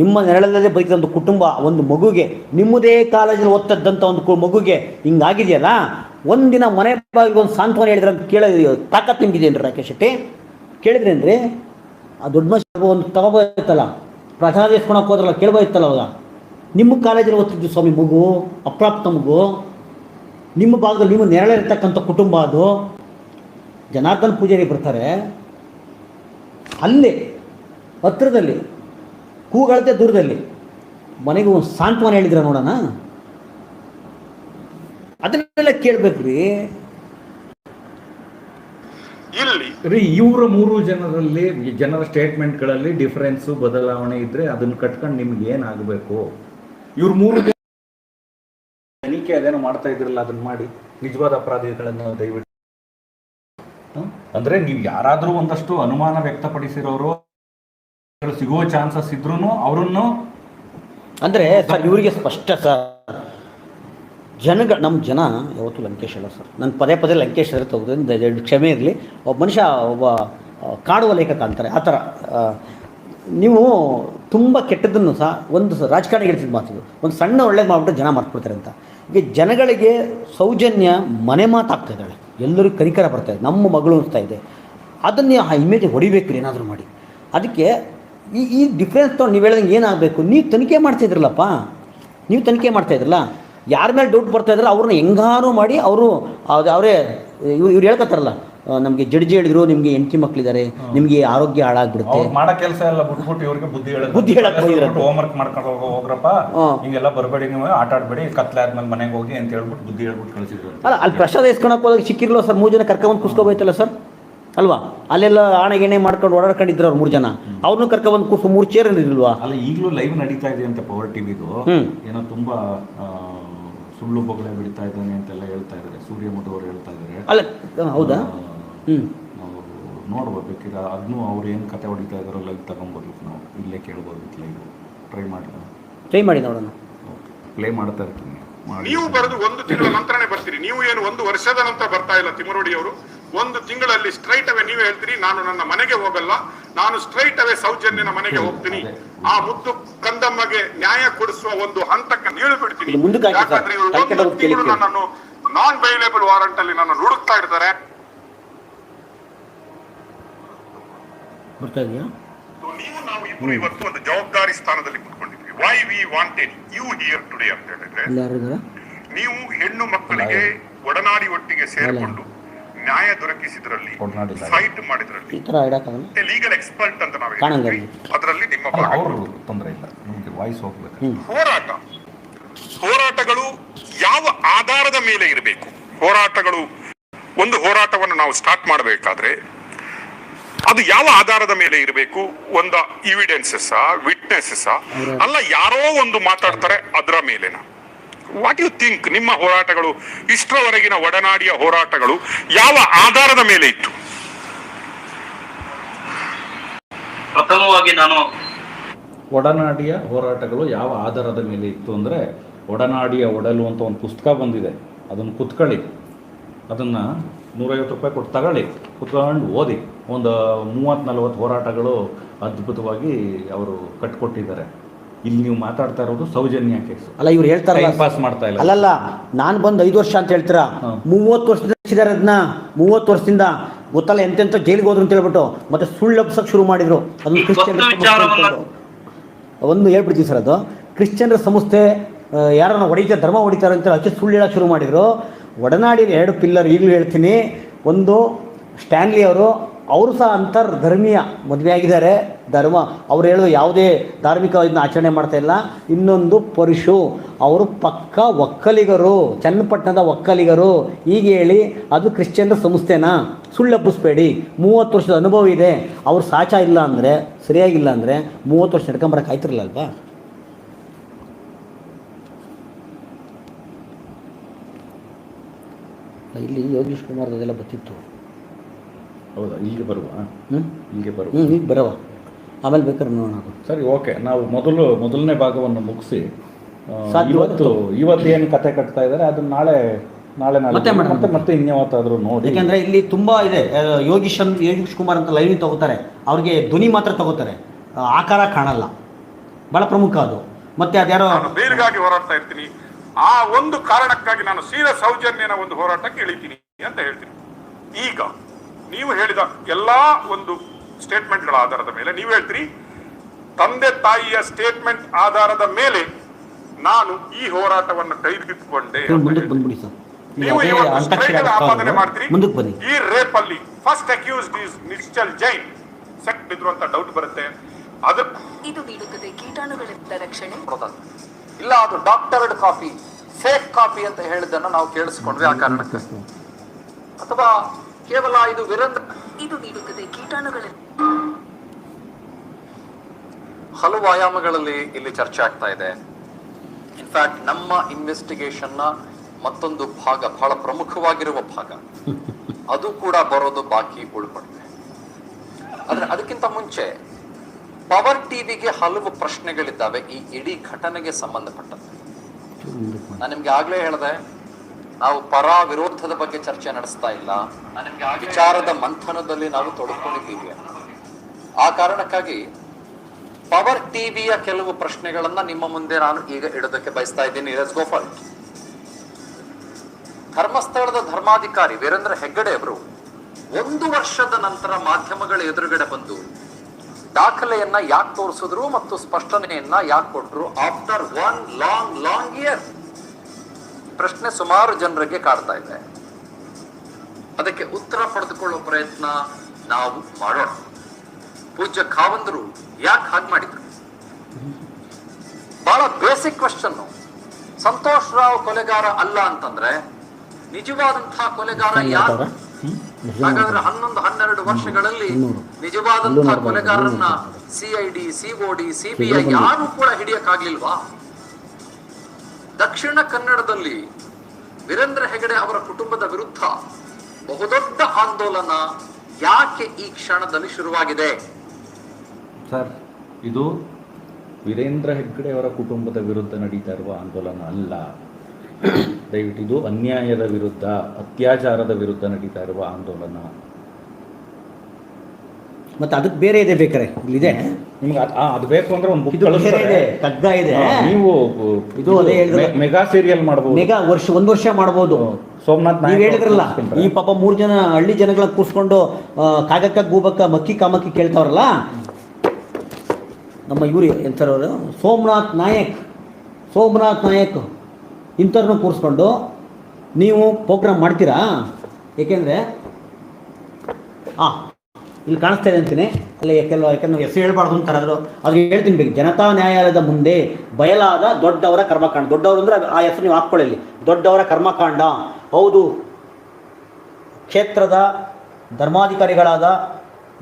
[SPEAKER 4] ನಿಮ್ಮ ನೆರಳಲ್ಲೇ ಒಂದು ಕುಟುಂಬ ಒಂದು ಮಗುಗೆ ನಿಮ್ಮದೇ ಕಾಲೇಜಲ್ಲಿ ಓದ್ತದ್ದಂಥ ಒಂದು ಮಗುಗೆ ಹಿಂಗಾಗಿದೆಯಲ್ಲ? ಒಂದಿನ ಮನೆ ಬಾಗಿಲಿಗೆ ಒಂದು ಸಾಂತ್ವನ ಹೇಳಿದ್ರೆ ಅಂತ ಕೇಳಿದ್ರಿ ತಾಕತ್ತು ನಿಮ್ಗಿದೇನ್ರಿ ರಾಕೇಶ್ ಶೆಟ್ಟಿ? ಕೇಳಿದ್ರೇನ್ರಿ? ಆ ದೊಡ್ಡ ಮನುಷ್ಯ ಒಂದು ತಗೋಬೋಯ್ತಲ್ಲ ಪ್ರಸಾದ ಇಸ್ಕೊಳಕ್ಕೆ ಹೋದ್ರಲ್ಲ ಕೇಳ್ಬೋಯ್ತಲ್ಲ ಅವಾಗ? ನಿಮ್ಮ ಕಾಲೇಜಲ್ಲಿ ಓದ್ತಿದ್ದು ಸ್ವಾಮಿ ಮಗು, ಅಪ್ರಾಪ್ತ ಮಗು. ನಿಮ್ಮ ಭಾಗದಲ್ಲಿ ನೀವು ನೆರಳಿರ್ತಕ್ಕಂಥ ಕುಟುಂಬ ಅದು. ಜನಾರ್ದನ್ ಪೂಜಾರಿ ಬರ್ತಾರೆ. ಅಲ್ಲೇ, ಹತ್ರದಲ್ಲಿ, ಕೂಗಳತೆ ದೂರದಲ್ಲಿ ಮನೆಗೆ ಒಂದು ಸಾಂತ್ವನ ಹೇಳಿದ್ರೆ ನೋಡೋಣ? ಅದನ್ನೆಲ್ಲ ಕೇಳ್ಬೇಕ್ರಿ
[SPEAKER 1] ಇಲ್ಲಿ
[SPEAKER 3] ರೀ ಇವರ ಮೂರು ಜನರಲ್ಲಿ ಜನರ ಸ್ಟೇಟ್ಮೆಂಟ್ಗಳಲ್ಲಿ ಡಿಫರೆನ್ಸ್ ಬದಲಾವಣೆ ಇದ್ರೆ ಅದನ್ನ ಕಟ್ಕೊಂಡು ನಿಮ್ಗೆ ಏನಾಗಬೇಕು ಇವ್ರ ಮೂರು ಜನ ತನಿಖೆ ಅದೇನೋ ಮಾಡ್ತಾ ಇದ್ರಲ್ಲ ಅದನ್ನ ಮಾಡಿ ನಿಜವಾದ ಅಪರಾಧಿಗಳನ್ನು ದಯವಿಟ್ಟು. ಅಂದ್ರೆ ನೀವು ಯಾರಾದ್ರೂ ಒಂದಷ್ಟು ಅನುಮಾನ ವ್ಯಕ್ತಪಡಿಸಿರೋರು ಸಿಗೋ ಚಾನ್ಸಸ್ ಇದ್ರು ಅವರನ್ನು
[SPEAKER 4] ಅಂದ್ರೆ ಸರ್ ಇವರಿಗೆ ಸ್ಪಷ್ಟ ಸರ್ ಜನಗ, ನಮ್ಮ ಜನ ಯಾವತ್ತೂ ಲಂಕೇಶ್ ಅಲ್ಲ ಸರ್. ನಾನು ಪದೇ ಪದೇ ಲಂಕೇಶ್ ಅಂತ ಹೋಗೋದ್ರಿಂದ ಎರಡು ಕ್ಷಮೆ ಇರಲಿ. ಒಬ್ಬ ಮನುಷ್ಯ, ಒಬ್ಬ ಕಾಡುವ ಲೇಖಕ ಅಂತಾರೆ ಆ ಥರ. ನೀವು ತುಂಬ ಕೆಟ್ಟದ್ದನ್ನು ಸಹ ಒಂದು ಹೇಳ್ತಿದ್ದು ಮಾತು ಒಂದು ಸಣ್ಣ ಒಳ್ಳೇದು ಮಾಡಿಬಿಟ್ಟು ಜನ ಮಾಡ್ಕೊಡ್ತಾರೆ ಅಂತ. ಈಗ ಜನಗಳಿಗೆ ಸೌಜನ್ಯ ಮನೆ ಮಾತಾಗ್ತಾ ಇದ್ದಾಳೆ. ಎಲ್ಲರಿಗೂ ಕರಿಕರ ಬರ್ತಾ ಇದೆ ನಮ್ಮ ಮಗಳು ಅನಿಸ್ತಾ ಇದೆ. ಅದನ್ನೇ ಆ ಇಮೇಜ್ ಹೊಡಿಬೇಕು ಏನಾದರೂ ಮಾಡಿ. ಅದಕ್ಕೆ ಈ ಈ ಡಿಫ್ರೆನ್ಸ್ ತೊಗೊಂಡು ನೀವು ಹೇಳ್ದಂಗೆ ಏನಾಗಬೇಕು? ನೀವು ತನಿಖೆ ಮಾಡ್ತಾಯಿದ್ರಲ್ಲಪ್ಪ ನೀವು ತನಿಖೆ ಮಾಡ್ತಾಯಿದ್ರಲ್ಲ ಯಾರ ಮೇಲೆ ಡೌಟ್ ಬರ್ತಾ ಇದ್ರೆ ಅವ್ರನ್ನ ಹೆಂಗಾರು ಮಾಡಿ ಅವರು ಅದು ಅವರೇ ಇವ್ರು ಇವ್ರು ಹೇಳ್ಕೊತಾರಲ್ಲ ನಮಗೆ ಜಡ್ಜಿ ಹೇಳಿದ್ರು ನಿಮಗೆ ಹೆಂಡತಿ ಮಕ್ಕಳಿದ್ದಾರೆ ನಿಮಗೆ ಆರೋಗ್ಯ ಹಾಳಾಗ್ಬಿಡುತ್ತೆ.
[SPEAKER 3] ಮಾಡೋ ಕೆಲಸ ಎಲ್ಲ ಬಿಟ್ಬಿಟ್ಟು ಇವ್ರಿಗೆ ಬುದ್ಧಿ ಹೇಳಿ
[SPEAKER 4] ಬುದ್ಧಿ ಹೇಳಕ್.
[SPEAKER 3] ಹೋಮ್ ವರ್ಕ್ ಮಾಡ್ಕೊಂಡು ಹೋಗೋ ಹೋಗ್ರಪ್ಪ. ಹಿಂಗೆಲ್ಲ ಬರಬೇಡಿ ನೀವು ಆಟ ಆಡ್ಬೇಡಿ ಕತ್ಲೆ ಆದ್ಮೇಲೆ ಮನೆಗೆ ಹೋಗಿ ಅಂತ ಹೇಳ್ಬಿಟ್ಟು ಬುದ್ಧಿ ಹೇಳ್ಬಿಟ್ಟು ಕಳಿಸಿದ್ರು.
[SPEAKER 4] ಅಲ್ಲ ಅಲ್ಲಿ ಪ್ರಸಾದ ಇಸ್ಕೊಳಕ್ ಹೋದಾಗ ಸಿಕ್ಕಿರಲ್ಲ ಸರ್ ಮೂರು ಜನ ಕರ್ಕೊಂಬಂದು ಕುಸ್ಕೋಬೋಯ್ತಲ್ಲ ಸರ್? ಅಲ್ವಾ? ಅಲ್ಲೆಲ್ಲ ಆಣೆ ಗಿಣೆ ಮಾಡ್ಕೊಂಡು ಓಡಾಡ್ಕೊಂಡಿದ್ರು ಅವ್ರು ಮೂರು ಜನ. ಅವ್ರನ್ನೂ ಕರ್ಕೊಂಬಂದು ಕೂಸು ಮೂರು ಚೇರ್ ಇರಲಿಲ್ವಾ?
[SPEAKER 3] ಅಲ್ಲ ಈಗಲೂ ಲೈವ್ ನಡೀತಾ ಇದೆ ಅಂತ ಪವರ್ ಟಿವಿದು ಏನೋ ತುಂಬಾ ಸುಳ್ಳು ಬೊಗಳೆ ಬಿಡ್ತಾ ಇದ್ದಾನೆ ಅಂತೆಲ್ಲ ಹೇಳ್ತಾ ಇದ್ದಾರೆ. ಸೂರ್ಯ ಅವರು ಹೇಳ್ತಾ ಇದ್ದಾರೆ.
[SPEAKER 4] ಅಲ್ಲ ಹೌದಾ?
[SPEAKER 3] ನಾವು ನೋಡ್ಬೋದು. ಬೇಕಿದ್ರೆ ಅದನ್ನು ಅವ್ರು ಏನು ಕತೆ ಹೊಡಿತಾ ಇದಾರೆ ಅಲ್ಲಿ ತಗೊಂಬೋದಿತ್ತು ನಾವು ಇಲ್ಲೇ ಕೇಳ್ಬೋದಿತ್ತು ಲೈವ್ ಟ್ರೈ ಮಾಡಿ
[SPEAKER 4] ಟ್ರೈ ಮಾಡಿ ನೋಡೋಣ.
[SPEAKER 3] ಪ್ಲೇ ಮಾಡ್ತಾ ಇರ್ತೀನಿ. ಮಾಡಿ.
[SPEAKER 1] ನೀವು ಬರೆದು ಒಂದು ತಿಂಗಳ ನಂತರನೇ ಬರ್ತೀರಿ. ನೀವು ಏನು ಒಂದು ವರ್ಷದ ನಂತರ ಬರ್ತಾ ಇಲ್ಲ ತಿಮರೋಡಿ ಅವರು? ಒಂದು ತಿಂಗಳಲ್ಲಿ ಸ್ಟ್ರೈಟ್ ಅವೇ ನೀವೇ ಹೇಳ್ತೀರಿ ನಾನು ನನ್ನ ಮನೆಗೆ ಹೋಗಲ್ಲ. ನಾನು ಸ್ಟ್ರೈಟ್ ಅವೇ ಸೌಜನ್ಯನ ಮನೆಗೆ ಹೋಗ್ತೀನಿ. ಆ ಮುದ್ದು ಕಂದಮ್ಮಗೆ ನ್ಯಾಯ ಕೊಡಿಸುವ ಒಂದು ಹಂತಕ್ಕೆ ನೀಳು ಬಿಡ್ತೀನಿ. ಯಾಕಂದ್ರೆ ಇವ್ರು ಒಂದು ತಿಂಗಳು ನನ್ನನ್ನು ನಾನ್ ಬೈಲೇಬಲ್ ವಾರಂಟ್ ಅಲ್ಲಿ ನನ್ನ ಹುಡುಕ್ತಾ ಇರ್ತಾರೆ ನೀವು ನಾವು ಇಬ್ರು ಇವತ್ತು ಒಂದು ಜವಾಬ್ದಾರಿ ಸ್ಥಾನದಲ್ಲಿ ಕುತ್ಕೊಂಡಿದ್ವಿ why we wanted you here today ಅಂತ ಹೇಳಿದ್ರೆ ನೀವು ಹೆಣ್ಣು ಮಕ್ಕಳಿಗೆ ಒಡನಾಡಿ ಒಟ್ಟಿಗೆ ಸೇರಿಕೊಂಡು ನ್ಯಾಯ ದೊರಕಿಸಿದ್ರಲ್ಲಿ ಫೈಟ್ ಮಾಡಿದ್ರಲ್ಲಿ. ಲೀಗಲ್ ಎಕ್ಸ್ಪರ್ಟ್ ಅಂತ ನಾವು ಅದರಲ್ಲಿ ನಿಮ್ಮ
[SPEAKER 3] ಅಲ್ಲ
[SPEAKER 1] ಭಾಗ.
[SPEAKER 3] ಅವರು ತೊಂದರೆ ಇಲ್ಲ. ನಿಮಗೆ ವಾಯ್ಸ್ ಹೋಗ್ಬೇಕು.
[SPEAKER 1] ಹೋರಾಟ. ಹೋರಾಟಗಳು ಯಾವ ಆಧಾರದ ಮೇಲೆ ಇರಬೇಕು? ಹೋರಾಟಗಳು ಒಂದು ಹೋರಾಟವನ್ನು ನಾವು ಸ್ಟಾರ್ಟ್ ಮಾಡಬೇಕಾದ್ರೆ ಅದು ಯಾವ ಆಧಾರದ ಮೇಲೆ ಇರಬೇಕು? ಒಂದು ಇವಿಡೆನ್ಸಸ್ ವಿಟ್ನೆಸಸ್ ಅಲ್ಲ ಯಾರೋ ಒಂದು ಮಾತಾಡ್ತಾರೆ ಅದರ ಮೇಲೆನ? ವಾಟ್ ಯು ಥಿಂಕ್ ನಿಮ್ಮ ಹೋರಾಟಗಳು ಇಷ್ಟರವರೆಗಿನ ಒಡನಾಡಿಯ ಹೋರಾಟಗಳು ಯಾವ ಆಧಾರದ ಮೇಲೆ ಇತ್ತು?
[SPEAKER 5] ಪ್ರಥಮವಾಗಿ ನಾನು
[SPEAKER 3] ಒಡನಾಡಿಯ ಹೋರಾಟಗಳು ಯಾವ ಆಧಾರದ ಮೇಲೆ ಇತ್ತು ಅಂದರೆ ಒಡನಾಡಿಯ ಒಡಲು ಅಂತ ಒಂದು ಪುಸ್ತಕ ಬಂದಿದೆ. ಅದನ್ನು ಕುತ್ಕೊಳ್ಳಿ. ಅದನ್ನು ನೂರೈವತ್ತು ರೂಪಾಯಿ ಕೊಟ್ಟು ತಗೊಳ್ಳಿ. ಕುತ್ಕೊಂಡು ಓದಿ. ಒಂದು ಮೂವತ್ತು ನಲವತ್ತು ಹೋರಾಟಗಳು ಅದ್ಭುತವಾಗಿ ಅವರು ಕಟ್ಕೊಟ್ಟಿದ್ದಾರೆ. ಇಲ್ಲಿ ನೀವು ಮಾತಾಡ್ತಾ ಇರೋದು ಸೌಜನ್ಯ ಕೇಸ್.
[SPEAKER 4] ಅಲ್ಲ ಇವ್ರು ಹೇಳ್ತಾರಲ್ಲ.
[SPEAKER 3] ಪಾಸ್ ಮಾಡ್ತಾ ಇಲ್ಲ.
[SPEAKER 4] ಅಲ್ಲಲ್ಲ ನಾನು ಬಂದು ಐದು ವರ್ಷ ಅಂತ ಹೇಳ್ತೀರಾ. ಮೂವತ್ತು ವರ್ಷದಿಂದ ಅದನ್ನ ಮೂವತ್ತು ವರ್ಷದಿಂದ. ಗೊತ್ತಲ್ಲ ಎಂತೆಂತ ಜೈಲಿಗೆ ಹೋದ್ರು ಅಂತ ಹೇಳ್ಬಿಟ್ಟು ಮತ್ತೆ ಸುಳ್ಳು ಹಬ್ಸಕ್ ಶುರು ಮಾಡಿದ್ರು. ಅದನ್ನ ಕ್ರಿಶ್ಚಿಯನ್ ಒಂದು ಹೇಳ್ಬಿಡ್ತೀವಿ ಸರ್ ಅದು. ಕ್ರಿಶ್ಚಿಯನ್ರ ಸಂಸ್ಥೆ ಯಾರನ್ನ ಹೊಡಿತಾರೆ ಧರ್ಮ ಹೊಡಿತಾರೆ ಅಂತ ಅಚ್ಚು ಸುಳ್ಳು ಹೇಳಕ್ಕೆ ಶುರು ಮಾಡಿದ್ರು. ಒಡನಾಡಿನ ಎರಡು ಪಿಲ್ಲರ್ ಈಗಲೂ ಹೇಳ್ತೀನಿ. ಒಂದು ಸ್ಟ್ಯಾನ್ಲಿ ಅವರು ಅವರು ಸಹ ಅಂತರ್ ಧರ್ಮೀಯ ಮದುವೆ ಆಗಿದ್ದಾರೆ ಧರ್ಮ, ಅವ್ರು ಹೇಳೋದು ಯಾವುದೇ ಧಾರ್ಮಿಕ ಇದನ್ನ ಆಚರಣೆ ಮಾಡ್ತಾ ಇಲ್ಲ. ಇನ್ನೊಂದು ಪುರುಷು, ಅವರು ಪಕ್ಕ ಒಕ್ಕಲಿಗರು, ಚನ್ನಪಟ್ಟಣದ ಒಕ್ಕಲಿಗರು. ಹೀಗೆ ಹೇಳಿ, ಅದು ಕ್ರಿಶ್ಚಿಯನ್ರ ಸಂಸ್ಥೆನಾ? ಸುಳ್ಳು ಹಬ್ಬಿಸ್ಬೇಡಿ ಮೂವತ್ತು ವರ್ಷದ ಅನುಭವ ಇದೆ. ಅವ್ರು ಸಾಚ ಇಲ್ಲ ಅಂದರೆ, ಸರಿಯಾಗಿಲ್ಲ ಅಂದರೆ ಮೂವತ್ತು ವರ್ಷ ನಡ್ಕೊಂಬರಕ್ಕೆ ಆಯ್ತಿರಲ್ಲ ಅಲ್ವಾ ಇಲ್ಲಿ ಯೋಗೀಶ್ ಕುಮಾರ್ ಅದೆಲ್ಲ ಬರ್ತಿತ್ತು
[SPEAKER 3] ಹೌದಾ? ಇಲ್ಲಿಗೆ ಬರುವ?
[SPEAKER 4] ಹ್ಞೂ
[SPEAKER 3] ಇಲ್ಲಿಗೆ ಬರುವ.
[SPEAKER 4] ಹ್ಞೂ ಈಗ ಬರವ. ಆಮೇಲೆ ಬೇಕಾದ್ರೆ ನೋಡೋಣ
[SPEAKER 3] ಸರಿ ಓಕೆ. ನಾವು ಮೊದಲು ಮೊದಲನೇ ಭಾಗವನ್ನು ಮುಗಿಸಿ ಇವತ್ತು ಇವತ್ತು ಏನು ಕತೆ ಕಟ್ತಾ ಇದ್ದಾರೆ ಅದನ್ನ ನಾಳೆ ನಾಳೆ ನಾಳೆ
[SPEAKER 4] ಮತ್ತೆ.
[SPEAKER 3] ಮತ್ತೆ ಮತ್ತೆ ಇನ್ಯಾವತ್ತಾದ್ರೂ ನೋಡಿ.
[SPEAKER 4] ಯಾಕೆಂದ್ರೆ ಇಲ್ಲಿ ತುಂಬಾ ಇದೆ. ಯೋಗೀಶ್ ಯೋಗೀಶ್ ಕುಮಾರ್ ಅಂತ ಲೈನ್ ತಗೋತಾರೆ. ಅವ್ರಿಗೆ ಧ್ವನಿ ಮಾತ್ರ ತಗೋತಾರೆ. ಆಕಾರ ಕಾಣಲ್ಲ. ಬಹಳ ಪ್ರಮುಖ ಅದು. ಮತ್ತೆ ಅದ್ಯಾರೋ
[SPEAKER 1] ಬೇರೆಗಾಗಿ ಬೇರಿಗಾಗಿ ಹೋರಾಡ್ತಾ ಇರ್ತೀನಿ. ಆ ಒಂದು ಕಾರಣಕ್ಕಾಗಿ ನಾನು ಸೀದಾ ಸೌಜನ್ಯನ ಒಂದು ಹೋರಾಟಕ್ಕೆ ಇಳಿತೀನಿ ಅಂತ ಹೇಳ್ತೀನಿ. ಈಗ ನೀವು ಹೇಳಿದ ಎಲ್ಲಾ ಒಂದು ಸ್ಟೇಟ್ಮೆಂಟ್ಗಳ ಆಧಾರದ ಮೇಲೆ ನೀವು ಹೇಳ್ತೀರಿ ತಂದೆ ತಾಯಿಯ ಸ್ಟೇಟ್ಮೆಂಟ್ ಆಧಾರದ ಮೇಲೆ ನಾನು ಈ ಹೋರಾಟವನ್ನು ಕೈಗೆತ್ತಿಕೊಂಡೆ ಅಂತ
[SPEAKER 4] ಮುಂದಕ್ಕೆ ಬಂದ್ಬಿಡಿ ಸರ್. ನೀವು ಅದೇ
[SPEAKER 1] ಆಪಾದನೆ ಮಾಡ್ತೀರಿ. ಈ ರೇಪ್ ಅಲ್ಲಿ first accused is Nischal Jain. Sect ಇದ್ರು ಅಂತ ಡೌಟ್ ಬರುತ್ತೆ. ಅದಕ್ಕೆ
[SPEAKER 6] ಇದು ನೀಡುತ್ತದೆ ಕೀಟಾಣುಗಳಿಂದ ರಕ್ಷಣೆ.
[SPEAKER 7] ಇಲ್ಲ ಅದು ಡಾಕ್ಟರ್ಡ್ ಕಾಪಿ ಫೇಕ್ ಕಾಪಿ ಅಂತ ಹೇಳಿದ್ದನ್ನು ನಾವು ಕೇಳಿಸ್ಕೊಂಡ್ವಿ ಆ ಕಾರಣಕ್ಕೆ. ಅಥವಾ ಕೇವಲ ಇದು ವಿರಂದ
[SPEAKER 6] ಇದು ನೀಡುತ್ತದೆ ಕೀಟಾಣುಗಳ.
[SPEAKER 7] ಹಲವು ಆಯಾಮಗಳಲ್ಲಿ ಇಲ್ಲಿ ಚರ್ಚೆ ಆಗ್ತಾ ಇದೆ. ಇನ್ಫ್ಯಾಕ್ಟ್ ನಮ್ಮ ಇನ್ವೆಸ್ಟಿಗೇಷನ್ನ ಮತ್ತೊಂದು ಭಾಗ ಬಹಳ ಪ್ರಮುಖವಾಗಿರುವ ಭಾಗ. ಅದು ಕೂಡ ಬರೋದು ಬಾಕಿ ಉಳ್ಪಡಿದೆ ಆದ್ರೆ ಅದಕ್ಕಿಂತ ಮುಂಚೆ ಪವರ್ ಟಿವಿಗೆ ಹಲವು ಪ್ರಶ್ನೆಗಳಿದ್ದಾವೆ ಈ ಇಡೀ ಘಟನೆಗೆ ಸಂಬಂಧಪಟ್ಟಂತೆ. ನಾನು ನಿಮ್ಗೆ ಆಗ್ಲೇ ಹೇಳಿದೆ ನಾವು ಪರ ವಿರೋಧದ ಬಗ್ಗೆ ಚರ್ಚೆ ನಡೆಸ್ತಾ ಇಲ್ಲ. ವಿಚಾರದ ಮಂಥನದಲ್ಲಿ ನಾವು ತೊಡಕೊಂಡಿದ್ದೀವಿ. ಆ ಕಾರಣಕ್ಕಾಗಿ ಪವರ್ ಟಿವಿಯ ಕೆಲವು ಪ್ರಶ್ನೆಗಳನ್ನ ನಿಮ್ಮ ಮುಂದೆ ನಾನು ಈಗ ಇಡೋದಕ್ಕೆ ಬಯಸ್ತಾ ಇದ್ದೀನಿ. ಲೆಟ್ಸ್ ಗೋ ಫಾರ್ ಧರ್ಮಸ್ಥಳದ ಧರ್ಮಾಧಿಕಾರಿ ವೀರೇಂದ್ರ ಹೆಗ್ಗಡೆ ಅವರು ಒಂದು ವರ್ಷದ ನಂತರ ಮಾಧ್ಯಮಗಳ ಎದುರುಗಡೆ ಬಂದು ದಾಖಲೆಯನ್ನ ಯಾಕೆ ತೋರಿಸಿದ್ರು ಮತ್ತು ಸ್ಪಷ್ಟನೆಯನ್ನ ಯಾಕೆ ಕೊಟ್ರು? After one long long year ಪ್ರಶ್ನೆ ಸುಮಾರು ಜನರಿಗೆ ಕಾಡ್ತಾ ಇದೆ. ಅದಕ್ಕೆ ಉತ್ತರ ಪಡೆದುಕೊಳ್ಳೋ ಪ್ರಯತ್ನ ನಾವು ಮಾಡೋಣ. ಪೂಜ್ಯ ಖಾವಂದರು ಯಾಕೆ ಹಾಗೆ ಮಾಡಿದ್ರು? ಬಹಳ ಬೇಸಿಕ್ ಕ್ವಶನ್ ಸಂತೋಷ್ ರಾವ್ ಕೊಲೆಗಾರ ಅಲ್ಲ ಅಂತಂದ್ರೆ ನಿಜವಾದಂತಹ ಕೊಲೆಗಾರ ಯಾರು? ಹಾಗಾದ್ರೆ ಹನ್ನೊಂದು ಹನ್ನೆರಡು ವರ್ಷಗಳಲ್ಲಿ ನಿಜವಾದಂತಹ ಕೊಲೆಗಾರರನ್ನ ಸಿಐಡಿ ಸಿಒಡಿ ಸಿಬಿಐ ಯಾರು ಕೂಡ ಹಿಡಿಯಕ್ಕಾಗ್ಲಿಲ್ವಾ? ದಕ್ಷಿಣ ಕನ್ನಡದಲ್ಲಿ ವೀರೇಂದ್ರ ಹೆಗಡೆ ಅವರ ಕುಟುಂಬದ ವಿರುದ್ಧ ಬಹುದೊಡ್ಡ ಆಂದೋಲನ ಯಾಕೆ ಈ ಕ್ಷಣದಲ್ಲಿ ಶುರುವಾಗಿದೆ?
[SPEAKER 3] ಸರ್, ಇದು ವೀರೇಂದ್ರ ಹೆಗ್ಗಡೆ ಅವರ ಕುಟುಂಬದ ವಿರುದ್ಧ ನಡೀತಾ ಇರುವ ಆಂದೋಲನ ಅಲ್ಲ. ದಯವಿಟ್ಟು ಇದು ಅನ್ಯಾಯದ ವಿರುದ್ಧ, ಅತ್ಯಾಚಾರದ ವಿರುದ್ಧ ನಡೀತಾ ಇರುವ ಆಂದೋಲನ.
[SPEAKER 4] ಮತ್ತೆ ಅದಕ್ಕೆ ಬೇರೆ ಇದೆ ಬೇಕಾರೆ. ಇದೆ
[SPEAKER 3] ನಿಮ್ಗೆ ಅದ್- ಆ, ಅದು ಬೇಕು ಅಂದ್ರೆ ಒಂದು ಬುಕ್
[SPEAKER 4] ಇದು ಬೇರೆ ಇದೆ ಕಗ್ಗ ಇದೆ.
[SPEAKER 3] ನೀವು
[SPEAKER 4] ಇದು ಅದೇ ಹೇಳಿದ್ರೆ-
[SPEAKER 3] ಮೆ- ಮೆಗಾ ಸೀರಿಯಲ್ ಮಾಡಬಹುದು
[SPEAKER 4] ಮೆಗಾ ವರ್ಷ ಒಂದು ವರ್ಷ ಮಾಡ್ಬೋದು.
[SPEAKER 3] ಸೋಮನಾಥ್
[SPEAKER 4] ನೀವ್
[SPEAKER 3] ನಾಯಕ್
[SPEAKER 4] ಹೇಳಿದ್ರಲ್ಲ. ಈ ಪಾಪ ಮೂರ್ ಜನ ಹಳ್ಳಿ ಜನಗಳ ಕೂರ್ಸ್ಕೊಂಡು ಆ, ಕಾಗಕ್ಕ ಗೂಬಕ್ಕ ಮಕ್ಕಿ ಕಾಮಕ್ಕಿ ಕೇಳ್ತಾವ್ರಲ್ಲ? ನಮ್ಮ ಇವ್ರು ಎಂಥವ್ರು ಸೋಮನಾಥ್ ನಾಯಕ್. ಸೋಮನಾಥ್ ನಾಯಕ್. ಇಂಥವ್ರನ್ನ ಕೂರಿಸ್ಕೊಂಡು ನೀವು ಪ್ರೋಗ್ರಾಮ್ ಮಾಡ್ತೀರಾ? ಏಕೆಂದರೆ ಹಾಂ ಇಲ್ಲಿ ಕಾಣಿಸ್ತಾ ಇದೆ ಅಂತೀನಿ. ಅಲ್ಲಿ ಕೆಲವು ಯಾಕೆಂದ್ರೆ ಹೆಸರು ಹೇಳ್ಬಾರ್ದು ಅಂತಾರಾದ್ರು ಅದು ಹೇಳ್ತೀನಿ ಬೇಕು. ಜನತಾ ನ್ಯಾಯಾಲಯದ ಮುಂದೆ ಬಯಲಾದ ದೊಡ್ಡವರ ಕರ್ಮಕಾಂಡ. ದೊಡ್ಡವರು ಅಂದ್ರೆ ಆ ಹೆಸರು ನೀವು ಹಾಕ್ಕೊಳ್ಳಿ ದೊಡ್ಡವರ ಕರ್ಮಕಾಂಡ. ಹೌದು. ಕ್ಷೇತ್ರದ ಧರ್ಮಾಧಿಕಾರಿಗಳಾದ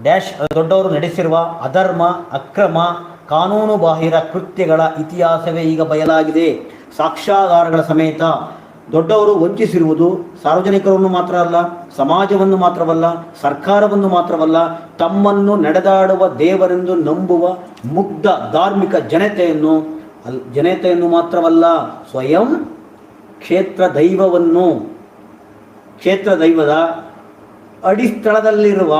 [SPEAKER 4] ಡ್ಯಾಶ್, ದೊಡ್ಡವರು ನಡೆಸಿರುವ ಅಧರ್ಮ, ಅಕ್ರಮ ಕಾನೂನು ಬಾಹಿರ ಕೃತ್ಯಗಳ ಇತಿಹಾಸವೇ ಈಗ ಬಯಲಾಗಿದೆ. ಸಾಕ್ಷ್ಯಾಧಾರಗಳ ಸಮೇತ ದೊಡ್ಡವರು ವಂಚಿಸಿರುವುದು ಸಾರ್ವಜನಿಕರನ್ನು ಮಾತ್ರ ಅಲ್ಲ, ಸಮಾಜವನ್ನು ಮಾತ್ರವಲ್ಲ, ಸರ್ಕಾರವನ್ನು ಮಾತ್ರವಲ್ಲ, ತಮ್ಮನ್ನು ನಡೆದಾಡುವ ದೇವರೆಂದು ನಂಬುವ ಮುಗ್ಧ ಧಾರ್ಮಿಕ ಜನತೆಯನ್ನು ಅಲ್, ಜನತೆಯನ್ನು ಮಾತ್ರವಲ್ಲ, ಸ್ವಯಂ ಕ್ಷೇತ್ರ ದೈವವನ್ನು, ಕ್ಷೇತ್ರ ದೈವದ ಅಡಿಸ್ಥಳದಲ್ಲಿರುವ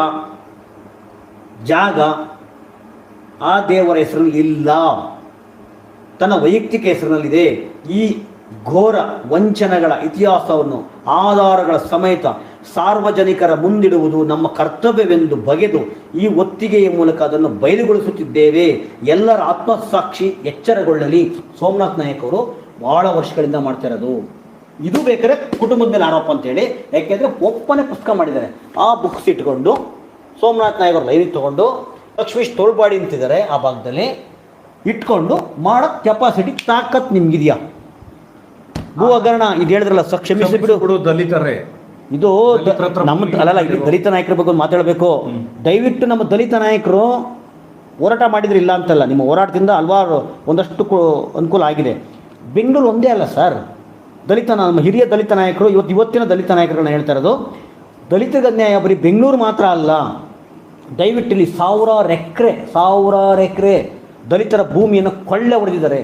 [SPEAKER 4] ಜಾಗ ಆ ದೇವರ ಹೆಸರಲ್ಲಿ ಇಲ್ಲ. ತನ್ನ ವೈಯಕ್ತಿಕ ಹೆಸರಿನಲ್ಲಿದೆ. ಈ ಘೋರ ವಂಚನೆಗಳ ಇತಿಹಾಸವನ್ನು, ಆಧಾರಗಳ ಸಮೇತ ಸಾರ್ವಜನಿಕರ ಮುಂದಿಡುವುದು ನಮ್ಮ ಕರ್ತವ್ಯವೆಂದು ಬಗೆದು ಈ ಒತ್ತಿಗೆಯ ಮೂಲಕ ಅದನ್ನು ಬಯಲುಗೊಳಿಸುತ್ತಿದ್ದೇವೆ. ಎಲ್ಲರ ಆತ್ಮಸಾಕ್ಷಿ ಎಚ್ಚರಗೊಳ್ಳಲಿ. ಸೋಮನಾಥ್ ನಾಯಕ್ ಅವರು ಬಹಳ ವರ್ಷಗಳಿಂದ ಮಾಡ್ತಾ ಇದು ಬೇಕಾದ್ರೆ ಕುಟುಂಬದ ಮೇಲೆ ಆರೋಪ ಅಂತೇಳಿ ಯಾಕೆಂದ್ರೆ ಒಪ್ಪನೆ ಪುಸ್ತಕ ಮಾಡಿದ್ದಾರೆ. ಆ ಬುಕ್ಸ್ ಇಟ್ಕೊಂಡು ಸೋಮನಾಥ್ ನಾಯಕ್ ಲೈನಿಗೆ ತಗೊಂಡು ಲಕ್ಷ್ಮೀಶ್ ತೋಳ್ಪಾಡಿ ಅಂತಿದ್ದಾರೆ ಆ ಭಾಗದಲ್ಲಿ. ಇಟ್ಕೊಂಡು ಮಾಡೋ ಕೆಪಾಸಿಟಿ ತಾಕತ್ ನಿಮ್ಗಿದೆಯಾ? ಭೂ ಹಗರಣ ಇದು ಹೇಳಿದ್ರಲ್ಲ ಸ್ವ ಕ್ಷಮಿಸಿ ಬಿಡು.
[SPEAKER 3] ದಲಿತರೇ.
[SPEAKER 4] ಇದು ನಮ್ಮ ಅಲ್ಲಲ್ಲ ದಲಿತ ನಾಯಕರ ಬಗ್ಗೆ ಒಂದು ಮಾತಾಡಬೇಕು. ದಯವಿಟ್ಟು ನಮ್ಮ ದಲಿತ ನಾಯಕರು ಹೋರಾಟ ಮಾಡಿದ್ರೆ ಇಲ್ಲ ಅಂತಲ್ಲ ನಿಮ್ಮ ಹೋರಾಟದಿಂದ ಹಲವಾರು ಒಂದಷ್ಟು ಅನುಕೂಲ ಆಗಿದೆ. ಬೆಂಗಳೂರು ಒಂದೇ ಅಲ್ಲ ಸರ್. ದಲಿತ ನಮ್ಮ ಹಿರಿಯ ದಲಿತ ನಾಯಕರು ಇವತ್ತು ಇವತ್ತಿನ ದಲಿತ ನಾಯಕರನ್ನ ಹೇಳ್ತಾ ಇರೋದು ದಲಿತರಿಗೆ ಅನ್ಯಾಯ ಬರೀ ಬೆಂಗಳೂರು ಮಾತ್ರ ಅಲ್ಲ. ದಯವಿಟ್ಟು ಇಲ್ಲಿ ಸಾವಿರಾರು ಎಕರೆ ಸಾವಿರಾರು ಎಕರೆ ದಲಿತರ ಭೂಮಿಯನ್ನು ಕೊಳ್ಳೆ ಹೊಡೆದಿದ್ದಾರೆ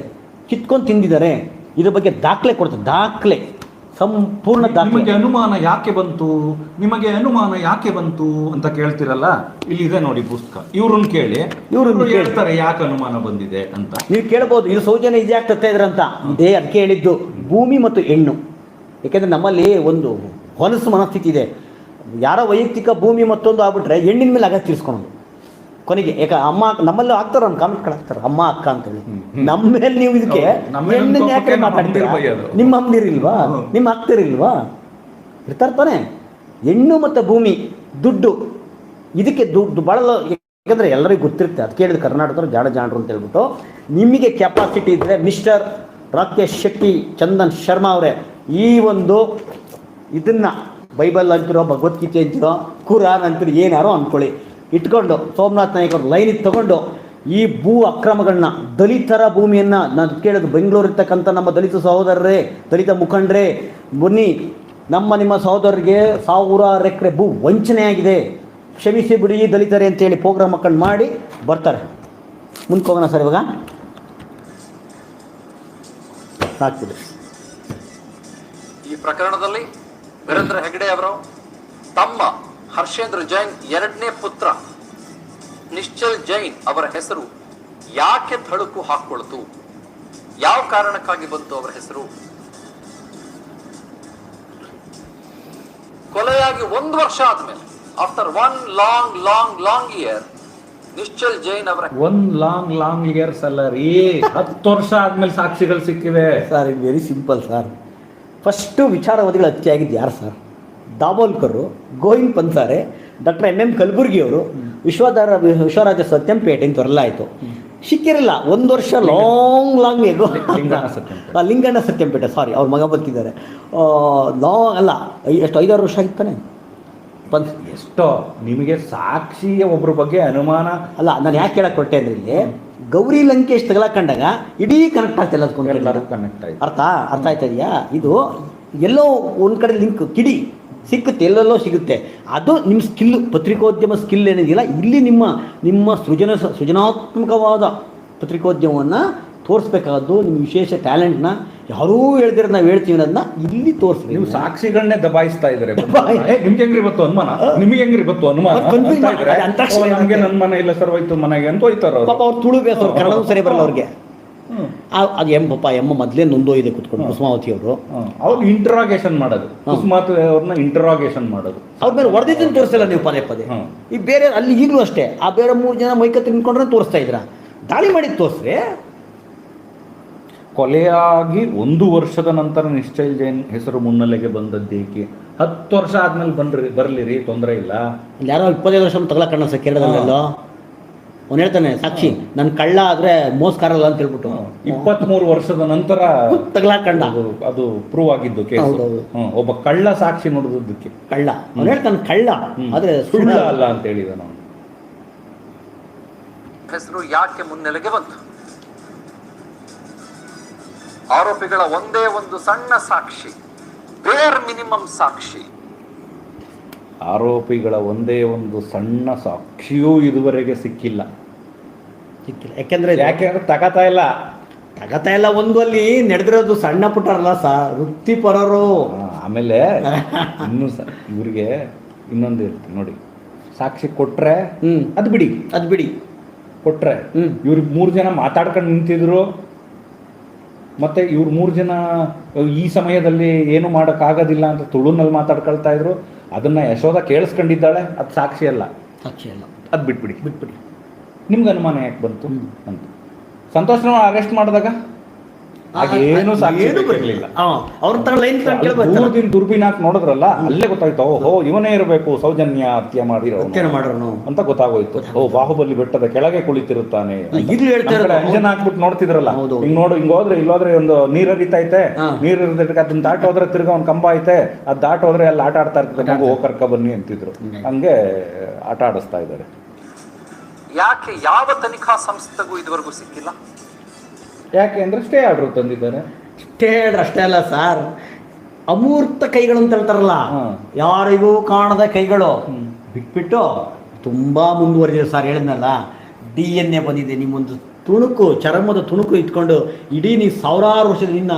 [SPEAKER 4] ಕಿತ್ಕೊಂಡು ತಿಂದಿದ್ದಾರೆ. ಇದ್ರ ಬಗ್ಗೆ ದಾಖಲೆ ಕೊಡ್ತದೆ ದಾಖಲೆ ಸಂಪೂರ್ಣ ದಾಖಲೆ.
[SPEAKER 3] ನಿಮಗೆ ಅನುಮಾನ ಯಾಕೆ ಬಂತು? ನಿಮಗೆ ಅನುಮಾನ ಯಾಕೆ ಬಂತು ಅಂತ ಕೇಳ್ತಿರಲ್ಲ? ಇಲ್ಲಿ ಇದೆ ನೋಡಿ ಪುಸ್ತಕ. ಇವ್ರನ್ನ ಕೇಳಿ.
[SPEAKER 4] ಇವ್ರನ್ನ
[SPEAKER 3] ಇವ್ರು ಹೇಳ್ತಾರೆ ಯಾಕೆ ಅನುಮಾನ ಬಂದಿದೆ ಅಂತ.
[SPEAKER 4] ನೀವು ಕೇಳ್ಬೋದು ಇದು ಸೌಜನ್ಯ ಇದೆ ತರ್ತಾ ಇದ್ರಂತ. ಇದೇ ಅದಕ್ಕೆ ಹೇಳಿದ್ದು ಭೂಮಿ ಮತ್ತು ಹೆಣ್ಣು. ಏಕೆಂದರೆ ನಮ್ಮಲ್ಲಿ ಒಂದು ಹೊಲಸು ಮನಸ್ಥಿತಿ ಇದೆ. ಯಾರೋ ವೈಯಕ್ತಿಕ ಭೂಮಿ ಮತ್ತೊಂದು ಆಗ್ಬಿಟ್ರೆ ಹೆಣ್ಣಿನ ಮೇಲೆ ಅಗತ್ಯ ತೀರಿಸ್ಕೊಳೋದು ಕೊನೆಗೆ ಯಾಕ ಅಮ್ಮ ನಮ್ಮಲ್ಲೂ ಆಗ್ತಾರ ಒಂದು ಕಾಮೆಂಟ್ ಹಾಕ್ತಾರೆ ಅಮ್ಮ ಅಕ್ಕ ಅಂತೇಳಿ. ನಮ್ಮ ಮೇಲೆ ನೀವು ಇದಕ್ಕೆ ಹೆಣ್ಣನ್ನ ಯಾಕೆ ಮಾತಾಡ್ತೀರಾ? ನಿಮ್ಮ
[SPEAKER 3] ಅಮ್ಮನಿರಿಲ್ವಾ.
[SPEAKER 4] ನಿಮ್ಮ ಆಗ್ತಿರಿಲ್ವಾ ಇರ್ತಾರೆ ತಾನೆ ಹೆಣ್ಣು ಮತ್ತು ಭೂಮಿ ದುಡ್ಡು. ಇದಕ್ಕೆ ದುಡ್ಡು ಬಹಳ ಯಾಕಂದರೆ ಎಲ್ಲರಿಗೂ ಗೊತ್ತಿರುತ್ತೆ ಅದಕ್ಕೆ ಹೇಳಿದ ಕರ್ನಾಟಕದವ್ರು ಜಾಡ ಜಾಣರು ಅಂತ ಹೇಳ್ಬಿಟ್ಟು ನಿಮಗೆ ಕೆಪಾಸಿಟಿ ಇದ್ರೆ ಮಿಸ್ಟರ್ ರಾಕೇಶ್ ಶೆಟ್ಟಿ ಚಂದನ್ ಶರ್ಮಾ ಅವರೇ ಈ ಒಂದು ಇದನ್ನ ಬೈಬಲ್ ಅಂತಿರೋ ಭಗವದ್ಗೀತೆ ಅಂತಿರೋ ಕುರಾನ್ ಅಂತಿರೋ ಏನಾರೋ ಅಂದ್ಕೊಳ್ಳಿ ಇಟ್ಕೊಂಡು ಸೋಮನಾಥ್ ನಾಯಕ್ ಅವ್ರ ಲೈನಿಗೆ ತಗೊಂಡು ಈ ಭೂ ಅಕ್ರಮಗಳನ್ನ, ದಲಿತರ ಭೂಮಿಯನ್ನು ನಾನು ಕೇಳೋದು ಬೆಂಗಳೂರು ಇರ್ತಕ್ಕಂಥ ನಮ್ಮ ದಲಿತ ಸಹೋದರರೇ, ದಲಿತ ಮುಖಂಡರೇ ಬನ್ನಿ ನಮ್ಮ ನಿಮ್ಮ ಸಹೋದರರಿಗೆ ಸಾವಿರಾರು ಎಕರೆ ಭೂ ವಂಚನೆಯಾಗಿದೆ. ಕ್ಷಮಿಸಿ ಬಿಡಿ ದಲಿತರೇ ಅಂತೇಳಿ ಪ್ರೋಗ್ರಾಮ್ ಹಾಕೊಂಡು ಮಾಡಿ ಬರ್ತಾರೆ. ಮುಂದ್ಕೋಗೋಣ ಸರ್ ಇವಾಗ. ಸಾಕ್ತಿದೆ
[SPEAKER 7] ಈ ಪ್ರಕರಣದಲ್ಲಿ ವೀರೇಂದ್ರ ಹೆಗ್ಡೆ ಅವರು ತಮ್ಮ ಹರ್ಷೇಂದ್ರ ಜೈನ್ ಎರಡನೇ ಪುತ್ರ ನಿಶ್ಚಲ್ ಜೈನ್ ಅವರ ಹೆಸರು ಯಾಕೆ ಥಳುಕು ಹಾಕೊಳ್ತು ಯಾವ ಕಾರಣಕ್ಕಾಗಿ ಬಂತು ಅವರ ಹೆಸರು? ಕೊಲೆಯಾಗಿ ಒಂದು ವರ್ಷ ಆದ್ಮೇಲೆ after one long long long year Nischal Jain ಅವರ
[SPEAKER 3] ಒನ್ ಲಾಂಗ್ ಲಾಂಗ್ ಇಯರ್ಸ್ ಅಲ್ಲ ರೀ ಹತ್ತು ವರ್ಷ ಆದ್ಮೇಲೆ ಸಾಕ್ಷಿಗಳು ಸಿಕ್ಕಿವೆ.
[SPEAKER 4] ಸರ್ ಇದು ವೆರಿ ಸಿಂಪಲ್ ಸರ್ ಫಸ್ಟು ವಿಚಾರವಾದಿಗಳು ಹತ್ಯೆಯಾಗಿದ್ದು ಯಾರು sir Dabholkar Govind Pansare doctor M M ಕಲಬುರ್ಗಿಯವರು ವಿಶ್ವಧಾರ ವಿಶ್ವರಾಜ ಸತ್ಯಂಪೇಟೆ ಇಂಥವರೆಲ್ಲ ಆಯಿತು ಸಿಕ್ಕಿರಲ್ಲ ಒಂದು ವರ್ಷ ಲಾಂಗ್ ಲಾಂಗ್ ಎಗೋ
[SPEAKER 3] ಲಿಂಗಣ್ಣ.
[SPEAKER 4] ಆ, ಲಿಂಗಣ್ಣ ಸತ್ಯಂಪೇಟೆ ಸಾರಿ ಅವ್ರ ಮಗ ಬದುಕಿದ್ದಾರೆ. ಲಾಂಗ್ ಅಲ್ಲ ಎಷ್ಟು ಐದಾರು ವರ್ಷ ಆಗಿತ್ತಾನೆ ಪನ್ಸ್
[SPEAKER 3] ಎಷ್ಟೋ ನಿಮಗೆ ಸಾಕ್ಷಿಯ ಒಬ್ಬರ ಬಗ್ಗೆ ಅನುಮಾನ.
[SPEAKER 4] ಅಲ್ಲ ನಾನು ಯಾಕೆ ಹೇಳಕ್ಕೆ ಕೊಟ್ಟೆ ಅಂದ್ರೆ ಇಲ್ಲಿ ಗೌರಿ ಲಂಕೇಶ್ ತಗಲಾಕಂಡಾಗ ಇಡೀ ಕನೆಕ್ಟ್ ಆಗ್ತಿಲ್ಲ ಅದ್ಕೊಂಡು
[SPEAKER 3] ಕನೆಕ್ಟ್ ಆಯ್ತು.
[SPEAKER 4] ಅರ್ಥ ಅರ್ಥ ಆಯ್ತಾ ಇದೆಯಾ? ಇದು ಎಲ್ಲೋ ಒಂದು ಕಡೆ ಲಿಂಕ್ ಕಿಡಿ. ಸಿಕ್ಕುತ್ತೆ ಎಲ್ಲೆಲ್ಲೋ ಸಿಗುತ್ತೆ. ಅದು ನಿಮ್ಮ ಸ್ಕಿಲ್ ಪತ್ರಿಕೋದ್ಯಮ ಸ್ಕಿಲ್ ಏನಿದೆಯಲ್ಲ ಇಲ್ಲಿ ನಿಮ್ಮ ನಿಮ್ಮ ಸೃಜನ ಸೃಜನಾತ್ಮಕವಾದ ಪತ್ರಿಕೋದ್ಯಮವನ್ನು ತೋರಿಸ್ಬೇಕಾದ್ದು ನಿಮ್ಮ ವಿಶೇಷ ಟ್ಯಾಲೆಂಟ್ನ ಯಾರೂ ಹೇಳ್ದಿರೋ ನಾವು ಹೇಳ್ತೀವಿ ಅನ್ನೋದನ್ನ ಇಲ್ಲಿ ತೋರಿಸ್ಬೇಕು.
[SPEAKER 3] ನೀವು ಸಾಕ್ಷಿಗಳನ್ನೇ ದಬಾಯಿಸ್ತಾ
[SPEAKER 4] ಇದ್ದಾರೆ
[SPEAKER 3] ನಿಮ್ಗೆ ಹೆಂಗ್ರಿ ಬಂತು ಅನುಮಾನ? ನಿಮ್ಗೆ ಹೆಂಗ್ರಿ ಗೊತ್ತು ಅನುಮಾನ? ನಮ್ಗೆ ನನ್ನ ಮನೆ ಇಲ್ಲ ಸರ್ ಹೋಯ್ತು ಮನೆಗೆ ಅಂತ ಹೋಯ್ತಾರ
[SPEAKER 4] ಪಾಪ ಅವ್ರು ತುಳು ಬೇಸವ್ರು ಕನ್ನಡ ಸರಿ ಬರಲ್ಲ ಅವ್ರಿಗೆ. ಅದು ಎಂ ಪಾಪ ಎಮ್ಮ ಮೊದಲೇ ನೊಂದೋಗಿದೆ ಕುತ್ಕೊಂಡು ಕುಸುಮಾವತಿ ಅವರು
[SPEAKER 3] ಅವ್ರು ಇಂಟ್ರಾಗೇಷನ್ ಮಾಡೋದು. ಕುಸುಮಾವತಿ ಅವ್ರನ್ನ ಇಂಟ್ರಾಗೇಷನ್ ಮಾಡೋದು.
[SPEAKER 4] ಅವ್ರ ಮೇಲೆ ಹೊಡೆದಿದ್ದನ್ನು ತೋರಿಸಲ್ಲ ನೀವು ಪದೇ ಪದೇ. ಈ ಬೇರೆ ಅಲ್ಲಿ ಈಗಲೂ ಅಷ್ಟೇ ಆ ಬೇರೆ ಮೂರು ಜನ ಮೈಕ ತಿನ್ಕೊಂಡ್ರೆ ತೋರಿಸ್ತಾ ಇದ್ರ ದಾಳಿ ಮಾಡಿದ್ದು ತೋರಿಸ್ರಿ.
[SPEAKER 3] ಕೊಲೆಯಾಗಿ ಒಂದು ವರ್ಷದ ನಂತರ ನಿಶ್ಚಯ ಜೈನ್ ಹೆಸರು ಮುನ್ನೆಲೆಗೆ ಬಂದದ್ದೇಕೆ? ಹತ್ತು ವರ್ಷ ಆದ್ಮೇಲೆ ಬಂದ್ರಿ ಬರ್ಲಿರಿ ತೊಂದರೆ ಇಲ್ಲ.
[SPEAKER 4] ಯಾರೋ ಇಪ್ಪತ್ತೈದು ವರ್ಷ ತಗಲಕ್ಕ ಸರ್ ಕೇರಳದಲ್ಲೆಲ್ಲೋ. ಅವ್ನು ಹೇಳ್ತಾನೆ ಸಾಕ್ಷಿ ನನ್ನ ಕಳ್ಳ ಆದ್ರೆ ಮೋಸ್ಕಾರಲ್ಲ ಅಂತ ಹೇಳ್ಬಿಟ್ಟು.
[SPEAKER 3] ಇಪ್ಪತ್ತ್ ಮೂರು ವರ್ಷದ ನಂತರ
[SPEAKER 4] ತಗಲಾಕಂಡ
[SPEAKER 3] ಅದು ಅದು ಪ್ರೂವ್ ಆಗಿದ್ದು ಕೇಸ್ ಒಬ್ಬ ಕಳ್ಳ ಸಾಕ್ಷಿ ನೋಡಿದ್ದಕ್ಕೆ
[SPEAKER 4] ಕಳ್ಳ. ಅವ್ನು ಹೇಳ್ತಾನೆ ಕಳ್ಳ. ಆದ್ರೆ
[SPEAKER 3] ಸುಳ್ಳ
[SPEAKER 4] ಸುಳ್ಳ
[SPEAKER 3] ಅಲ್ಲ ಅಂತ ಹೇಳಿದ ನಾವು
[SPEAKER 7] ಹೆಸರು ಯಾಕೆ ಮುನ್ನೆಲೆಗೆ ಬಂತು? ಆರೋಪಿಗಳ ಒಂದೇ ಒಂದು ಸಣ್ಣ ಸಾಕ್ಷಿ ಬೇರ್ ಮಿನಿಮಮ್ ಸಾಕ್ಷಿ.
[SPEAKER 3] ಆರೋಪಿಗಳ ಒಂದೇ ಒಂದು ಸಣ್ಣ ಸಾಕ್ಷಿಯೂ ಇದುವರೆಗೆ ಸಿಕ್ಕಿಲ್ಲ.
[SPEAKER 4] ಸಿಕ್ಕಿಲ್ಲ. ಯಾಕೆಂದ್ರೆ
[SPEAKER 3] ಯಾಕೆಂದ್ರೆ ತಗತಾ ಇಲ್ಲ.
[SPEAKER 4] ತಗತಾ ಇಲ್ಲ ಒಂದು ಅಲ್ಲಿ ನಡೆದಿರೋದು ಸಣ್ಣ ಪುಟ್ಟರಲ್ಲ ಸ ವೃತ್ತಿಪರರು.
[SPEAKER 3] ಆಮೇಲೆ ಇನ್ನೂ ಸ ಇವ್ರಿಗೆ ಇನ್ನೊಂದು ಇರುತ್ತೆ ನೋಡಿ. ಸಾಕ್ಷಿ ಕೊಟ್ರೆ
[SPEAKER 4] ಹ್ಞೂ
[SPEAKER 3] ಅದು ಬಿಡಿ.
[SPEAKER 4] ಅದು ಬಿಡಿ.
[SPEAKER 3] ಕೊಟ್ರೆ
[SPEAKER 4] ಹ್ಞೂ
[SPEAKER 3] ಇವ್ರಿಗೆ ಮೂರು ಜನ ಮಾತಾಡ್ಕೊಂಡು ನಿಂತಿದ್ರು. ಮತ್ತೆ ಇವ್ರು ಮೂರು ಜನ ಈ ಸಮಯದಲ್ಲಿ ಏನು ಮಾಡೋಕ್ಕಾಗೋದಿಲ್ಲ ಅಂತ ತುಳುನಲ್ಲಿ ಮಾತಾಡ್ಕೊಳ್ತಾ ಇದ್ರು. ಅದನ್ನ ಯಶೋಧ ಕೇಳಿಸ್ಕೊಂಡಿದ್ದಾಳೆ ಅದು ಸಾಕ್ಷಿ ಅಲ್ಲ.
[SPEAKER 4] ಸಾಕ್ಷಿ ಅಲ್ಲ.
[SPEAKER 3] ಅದು ಬಿಟ್ಬಿಡಿ.
[SPEAKER 4] ಬಿಟ್ಬಿಡಿ.
[SPEAKER 3] ನಿಮ್ಗೆ ಅನುಮಾನ ಯಾಕೆ ಬಂತು. ಅಂತ. ಸಂತೋಷ ಅರೆಸ್ಟ್ ಮಾಡಿದಾಗ?
[SPEAKER 4] ಏನು
[SPEAKER 3] ಬೇಕಿರ್ಲಿಲ್ಲ
[SPEAKER 4] ಅವ್ರ ತರ ಲೈನ್
[SPEAKER 3] ದೂರದಿಂದ ದುರ್ಬೀನ್ ಹಾಕಿ ನೋಡಿದ್ರಲ್ಲ ಅಲ್ಲೇ ಗೊತ್ತಾಯ್ತು ಓಹೋ ಇವನೇ ಇರಬೇಕು ಸೌಜನ್ಯ ಹತ್ಯೆ ಮಾಡಿರೋ
[SPEAKER 4] ಮಾಡೋನು
[SPEAKER 3] ಅಂತ ಗೊತ್ತಾಗೋಯ್ತು. ಓ ಬಾಹುಬಲಿ ಬೆಟ್ಟದ ಕೆಳಗೆ ಕುಳಿತಿರುತ್ತಾನೆ.
[SPEAKER 4] ಈಗಲೂ
[SPEAKER 3] ಅಂಜನ ಹಾಕ್ಬಿಟ್ಟು ನೋಡ್ತಿದ್ರಲ್ಲ. ಹಿಂಗ್ ನೋಡು ಹಿಂಗ್ ಹೋದ್ರೆ ಇಲ್ಲೋದ್ರೆ ಒಂದು ನೀರ್ ಹರಿತೈತೆ. ನೀರ್ ಹರಿದಕ್ಕೆ ಅದನ್ನ ದಾಟ ಹೋದ್ರೆ ತಿರ್ಗ ಒಂದ್ ಕಂಬ ಐತೆ. ಅದ್ ದಾಟ ಹೋದ್ರೆ ಅಲ್ಲಿ ಆಟ ಆಡ್ತಾ ಇರ್ತದೆ ಹೋಗ್ ಕರ್ಕ ಬನ್ನಿ ಅಂತಿದ್ರು. ಹಂಗೆ ಆಟ ಆಡಿಸ್ತಾ ಇದ್ದಾರೆ.
[SPEAKER 7] ಯಾಕೆ ಯಾವ ತನಿಖಾ ಸಂಸ್ಥೆಗೂ ಇದುವರೆಗೂ ಸಿಕ್ಕಿಲ್ಲ?
[SPEAKER 3] ಯಾಕೆ ಅಂದರೆ ಸ್ಟೇ ಆರ್ಡರ್ ತಂದಿದ್ದಾರೆ.
[SPEAKER 4] ಸ್ಟೇ ಆರ್ಡ್ರ್ ಅಷ್ಟೇ ಅಲ್ಲ ಸರ್ ಅಮೂರ್ತ ಕೈಗಳು ಅಂತ ಹೇಳ್ತಾರಲ್ಲ ಯಾರಿಗೂ ಕಾಣದ ಕೈಗಳು. ಬಿಟ್ಬಿಟ್ಟು ತುಂಬಾ ಮುಂದುವರೆದಿದೆ ಸರ್ ಹೇಳಿದ್ನಲ್ಲ. ಡಿ ಎನ್ ಎ ಬಂದಿದೆ ನಿಮ್ಮೊಂದು ತುಣುಕು ಚರ್ಮದ ತುಣುಕು ಇಟ್ಕೊಂಡು ಇಡೀ ನೀವು ಸಾವಿರಾರು ವರ್ಷದ ನಿನ್ನ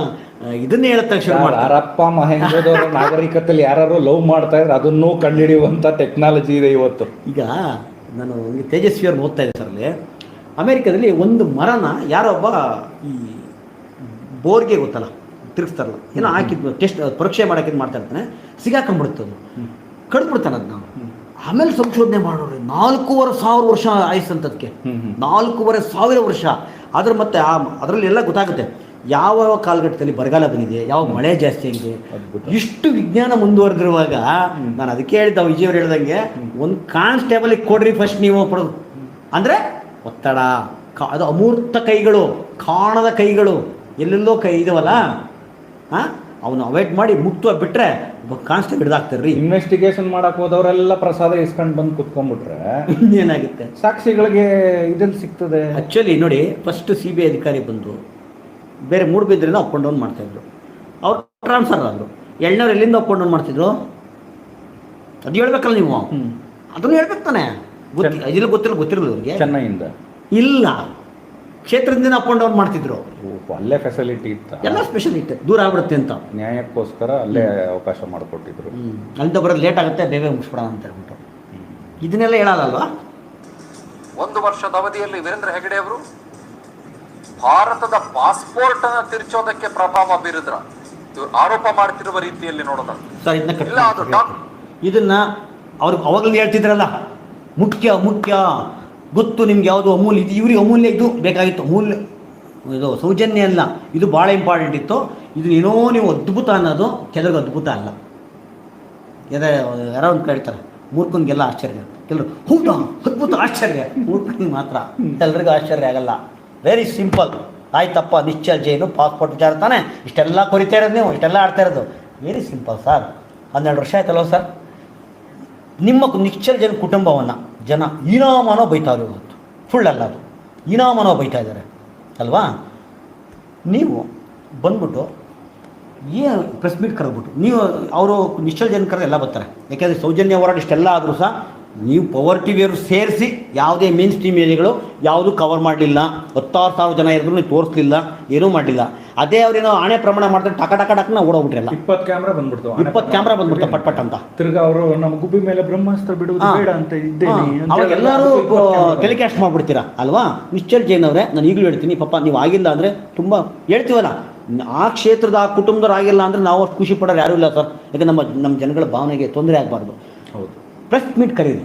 [SPEAKER 4] ಇದನ್ನೇ ಹೇಳ್ತಾ ಶುರು ಮಾಡಿ
[SPEAKER 3] ಅರಪ್ಪ ಮಹೇಂದ್ರದವರ *laughs* ನಾಗರಿಕತೆಯಲ್ಲಿ ಯಾರು ಲವ್ ಮಾಡ್ತಾ ಇದ್ರೆ ಅದನ್ನು ಕಂಡುಹಿಡಿಯುವಂತ ಟೆಕ್ನಾಲಜಿ ಇದೆ ಇವತ್ತು.
[SPEAKER 4] ಈಗ ನಾನು ತೇಜಸ್ವಿಯವ್ರು ಓದ್ತಾ ಇದ್ದೆ ಸರ್ ಅಲ್ಲಿ. ಅಮೇರಿಕಾದಲ್ಲಿ ಒಂದು ಮರನ ಯಾರೊಬ್ಬ ಒಬ್ಬ ಈ ಬೋರ್ಗೆ ಗೊತ್ತಲ್ಲ ತಿರುಗಿಸ್ತಾರಲ್ಲ. ಏನೋ ಹಾಕಿದ್ದು ಟೆಸ್ಟ್ ಪರೀಕ್ಷೆ ಮಾಡೋಕೆ ಮಾಡ್ತಾ ಇರ್ತಾನೆ. ಸಿಗಾಕೊಂಡ್ಬಿಡುತ್ತೆ ಅದು. ಕಡ್ದ್ಬಿಡ್ತಾನೆ ಅದನ್ನ ಆಮೇಲೆ ಸಂಶೋಧನೆ ಮಾಡೋರು. ನಾಲ್ಕೂವರೆ ಸಾವಿರ ವರ್ಷ ಆಯ್ಸಂತದಕ್ಕೆ. ನಾಲ್ಕೂವರೆ ಸಾವಿರ ವರ್ಷ. ಆದ್ರೆ ಮತ್ತೆ ಆ ಅದರಲ್ಲಿ ಎಲ್ಲ ಗೊತ್ತಾಗುತ್ತೆ. ಯಾವ ಯಾವ ಕಾಲಘಟ್ಟದಲ್ಲಿ ಬರಗಾಲ ಬಂದಿದೆ ಯಾವ ಮಳೆ ಜಾಸ್ತಿ ಆಗಿದೆ. ಇಷ್ಟು ವಿಜ್ಞಾನ ಮುಂದುವರೆದಿರುವಾಗ ನಾನು ಅದಕ್ಕೆ ಹೇಳಿದ್ದ ವಿಜಯವ್ರು ಹೇಳ್ದಂಗೆ ಒಂದು ಕಾನ್ಸ್ಟೇಬಲ್ ಕೊಡ್ರಿ ಫಸ್ಟ್ ನೀವು ಪಡೋದು. ಅಂದರೆ ಒತ್ತಡ ಕಾ- ಅದು ಅಮೂರ್ತ ಕೈಗಳು ಕಾಣದ ಕೈಗಳು ಎಲ್ಲೆಲ್ಲೋ ಕೈ ಇದಾವಲ್ಲ? ಹಾಂ ಅವನು ಅವಾಯ್ಡ್ ಮಾಡಿ ಮುಕ್ತ ಬಿಟ್ರೆ ಕಾನ್ಸ್ಟೇಬಲ್ ಹಿಡ್ದಾಕ್ತಾರ್ರಿ.
[SPEAKER 3] ಇನ್ವೆಸ್ಟಿಗೇಷನ್ ಮಾಡಕ್ ಹೋದವರೆಲ್ಲ ಪ್ರಸಾದ ಇಸ್ಕೊಂಡ್ ಬಂದು ಕುತ್ಕೊಂಡ್ಬಿಟ್ರೆ
[SPEAKER 4] ಏನಾಗುತ್ತೆ
[SPEAKER 3] ಸಾಕ್ಷಿಗಳಿಗೆ ಇದನ್ನು ಸಿಗ್ತದೆ.
[SPEAKER 4] ಆ್ಯಕ್ಚುಲಿ ನೋಡಿ ಫಸ್ಟ್ ಸಿ ಬಿ ಐ ಅಧಿಕಾರಿ ಬಂದು ಬೇರೆ ಮೂಡುಬಿದ್ರಿಂದ ಅಪ್ ಆ್ಯಂಡ್ ಡೌನ್ ಮಾಡ್ತಾಯಿದ್ರು. ಅವ್ರು ಟ್ರಾನ್ಸ್ಫರ್ ಆದರು. ಎಳ್ನವ್ರು ಎಲ್ಲಿಂದ ಅಪ್ ಆ್ಯಂಡ್ ಡೌನ್ ಮಾಡ್ತಿದ್ರು? ಅದು ಹೇಳ್ಬೇಕಲ್ಲ ನೀವು. ಅದನ್ನು ಹೇಳ್ಬೇಕು ತಾನೆ. ಗೊತ್ತಿ ಇದಿಲ್ಲ ಗೊತ್ತಿಲ್ಲ ಗೊತ್ತಿರಲಿಲ್ಲ ಅವ್ರಿಗೆ.
[SPEAKER 3] ಚೆನ್ನೈಯಿಂದ.
[SPEAKER 4] ಇಲ್ಲ. ಕ್ಷೇತ್ರದಿಂದ ಅಪ್ ಡೌನ್ ಮಾಡ್ತಿದ್ರು
[SPEAKER 3] ಅಲ್ಲೇ ಫೆಸಿಲಿಟಿ ಇತ್ತು?
[SPEAKER 4] ಎಲ್ಲ ಸ್ಪೆಷಲ್ ಇತ್ತು. ದೂರ ಆಗ್ಬಿಡುತ್ತೆ ಅಂತ.
[SPEAKER 3] ನ್ಯಾಯಕ್ಕೋಸ್ಕರ ಅಲ್ಲೇ ಅವಕಾಶ ಮಾಡಿಕೊಟ್ಟಿದ್ರು.
[SPEAKER 4] ಹ್ಮ್. ಅಲ್ಲಿಂದ ಬರೋದು ಲೇಟ್ ಆಗುತ್ತೆ ಬೇಗ ಮುಗಿಸ್ಬಿಡೋಣ ಅಂತ ಹೇಳ್ಬಿಟ್ಟು. ಇದನ್ನೆಲ್ಲ ಹೇಳಲ್ಲಲ್ವಾ
[SPEAKER 7] ಒಂದು ವರ್ಷದ ಅವಧಿಯಲ್ಲಿ ವೀರೇಂದ್ರ ಹೆಗಡೆ ಅವರು ಭಾರತದ ಪಾಸ್ಪೋರ್ಟ್ ಅನ್ನು ತಿರ್ಚೋದಕ್ಕೆ ಪ್ರಭಾವ ಬೀರಿದ್ರ. ಇವರು ಆರೋಪ ಮಾಡ್ತಿರುವ ರೀತಿಯಲ್ಲಿ ನೋಡೋದ
[SPEAKER 4] ಸರ್ ಇದನ್ನ
[SPEAKER 7] ಇಲ್ಲ,
[SPEAKER 4] ಇದನ್ನ ಅವ್ರಿಗೆ ಅವಾಗಲೇ ಹೇಳ್ತಿದ್ರಲ್ಲ. ಮುಖ್ಯ ಮುಖ್ಯ. ಗೊತ್ತು ನಿಮ್ಗೆ ಯಾವುದು ಅಮೂಲ್ಯ? ಇದು ಇವ್ರಿಗೆ ಅಮೂಲ್ಯ ಇದು ಬೇಕಾಗಿತ್ತು. ಅಮೂಲ್ಯ. ಇದು ಸೌಜನ್ಯ ಅಲ್ಲ. ಇದು ಭಾಳ ಇಂಪಾರ್ಟೆಂಟ್ ಇತ್ತು. ಇದು ಏನೋ ನೀವು ಅದ್ಭುತ ಅನ್ನೋದು ಕೆಲವ್ರಿಗೆ ಅದ್ಭುತ ಅಲ್ಲ. ಯಾರ, ಯಾರೋ ಒಂದು ಕೇಳ್ತಾರೆ. ಮೂರ್ಖನಿಗೆಲ್ಲ ಆಶ್ಚರ್ಯ. ಕೆಲವರು ಹೌದಾ? ಅದ್ಭುತ ಆಶ್ಚರ್ಯ. ಮೂರ್ಖನಿಗೆ ಮಾತ್ರ. ಎಲ್ಲರಿಗೂ ಆಶ್ಚರ್ಯ ಆಗಲ್ಲ. ವೆರಿ ಸಿಂಪಲ್ ಆಯ್ತಪ್ಪ, ನಿಶ್ಚಲ್ ಜೈನು ಪಾಸ್ಪೋರ್ಟ್ ವಿಚಾರ ತಾನೆ. ಇಷ್ಟೆಲ್ಲ ಕೊರಿತಾ ಇರೋದು ನೀವು, ಇಷ್ಟೆಲ್ಲ ಆಡ್ತಾ ಇರೋದು. ವೆರಿ ಸಿಂಪಲ್ ಸರ್ ಹನ್ನೆರಡು ವರ್ಷ ಆಯ್ತಲ್ವ ಸರ್ ನಿಮ್ಮ ನಿಶ್ಚಲ ಜನ ಕುಟುಂಬವನ್ನು ಜನ ಇನಾಮನೋ ಬೈತಾವ್ರೆ ಇವತ್ತು ಅಲ್ಲ ಅದು. ಇನಾಮನೋ ಬೈತಾ ಇದ್ದಾರೆ. ಅಲ್ವಾ? ನೀವು ಬಂದ್ಬಿಟ್ಟು ಏನು ಪ್ರೆಸ್ ಮೀಟ್ ಕರೆದ್ಬಿಟ್ಟು, ನೀವು ಅವರು ನಿಶ್ಚಲ ಜನ ಕರೆದು ಎಲ್ಲ ಬರ್ತಾರೆ. ಯಾಕೆಂದರೆ ಸೌಜನ್ಯ ಹೋರಾಟ ಇಷ್ಟೆಲ್ಲ ಆದರೂ ಸಹ ನೀವು ಪವರ್ ಟಿವಿಯವರು ಸೇರಿಸಿ ಯಾವುದೇ ಮೇನ್ ಸ್ಟ್ರೀಮ್ ಏರಿಯಾಗಳು ಯಾವುದೂ ಕವರ್ ಮಾಡಲಿಲ್ಲ ಹತ್ತಾರು ಸಾವಿರ ಜನ ಇದ್ರು ನೀವು ತೋರಿಸಲಿಲ್ಲ ಏನೂ ಮಾಡಲಿಲ್ಲ. ಅದೇ ಅವ್ರೇನೋ ಆಣೆ ಪ್ರಮಾಣ ಮಾಡ್ತಾರೆ ಟಕ ಟಕ ಟಕ್ನ ಓಡೋಗ್ಬಿಟ್ರಲ್ಲ.
[SPEAKER 3] ಇಪ್ಪತ್ತು ಕ್ಯಾಮ್ರಾ ಬಂದ್ಬಿಡ್ತು
[SPEAKER 4] ಇಪ್ಪತ್ತು ಕ್ಯಾಮ್ರಾ ಬಂದ್ಬಿಡ್ತು ಪಟ್ ಪಟ್ ಅಂತ.
[SPEAKER 3] ತಿರ್ಗಾ ಅವರು ನಮ್ಮ ಗುಬ್ಬಿ ಮೇಲೆ ಬ್ರಹ್ಮಾಸ್ತ್ರ ಬಿಡುವುದು ಬೇಡ ಅಂತ ಇದ್ದೇನೆ
[SPEAKER 4] ಎಲ್ಲರೂ. ಟೆಲಿಕಾಸ್ಟ್ ಮಾಡಿಬಿಡ್ತೀರಾ? ಅಲ್ವಾ? ನಿಶ್ಚಲ್ ಜೈನ್ ಅವರೇ ನಾನು ಈಗಲೂ ಹೇಳ್ತೀನಿ ಪಾಪ ನೀವು ಆಗಿಲ್ಲ ಅಂದರೆ ತುಂಬ ಹೇಳ್ತೀವಲ್ಲ. ಆ ಕ್ಷೇತ್ರದ ಆ ಕುಟುಂಬದವ್ರು ಆಗಿಲ್ಲ ಅಂದರೆ ನಾವು ಅಷ್ಟು ಖುಷಿ ಪಡೋರು ಯಾರೂ ಇಲ್ಲ ಸರ್. ಯಾಕೆ ನಮ್ಮ ನಮ್ಮ ಜನಗಳ ಭಾವನೆಗೆ ತೊಂದರೆ ಆಗಬಾರ್ದು.
[SPEAKER 3] ಹೌದು.
[SPEAKER 4] ಪ್ರೆಸ್ ಮೀಟ್ ಕರೀರಿ.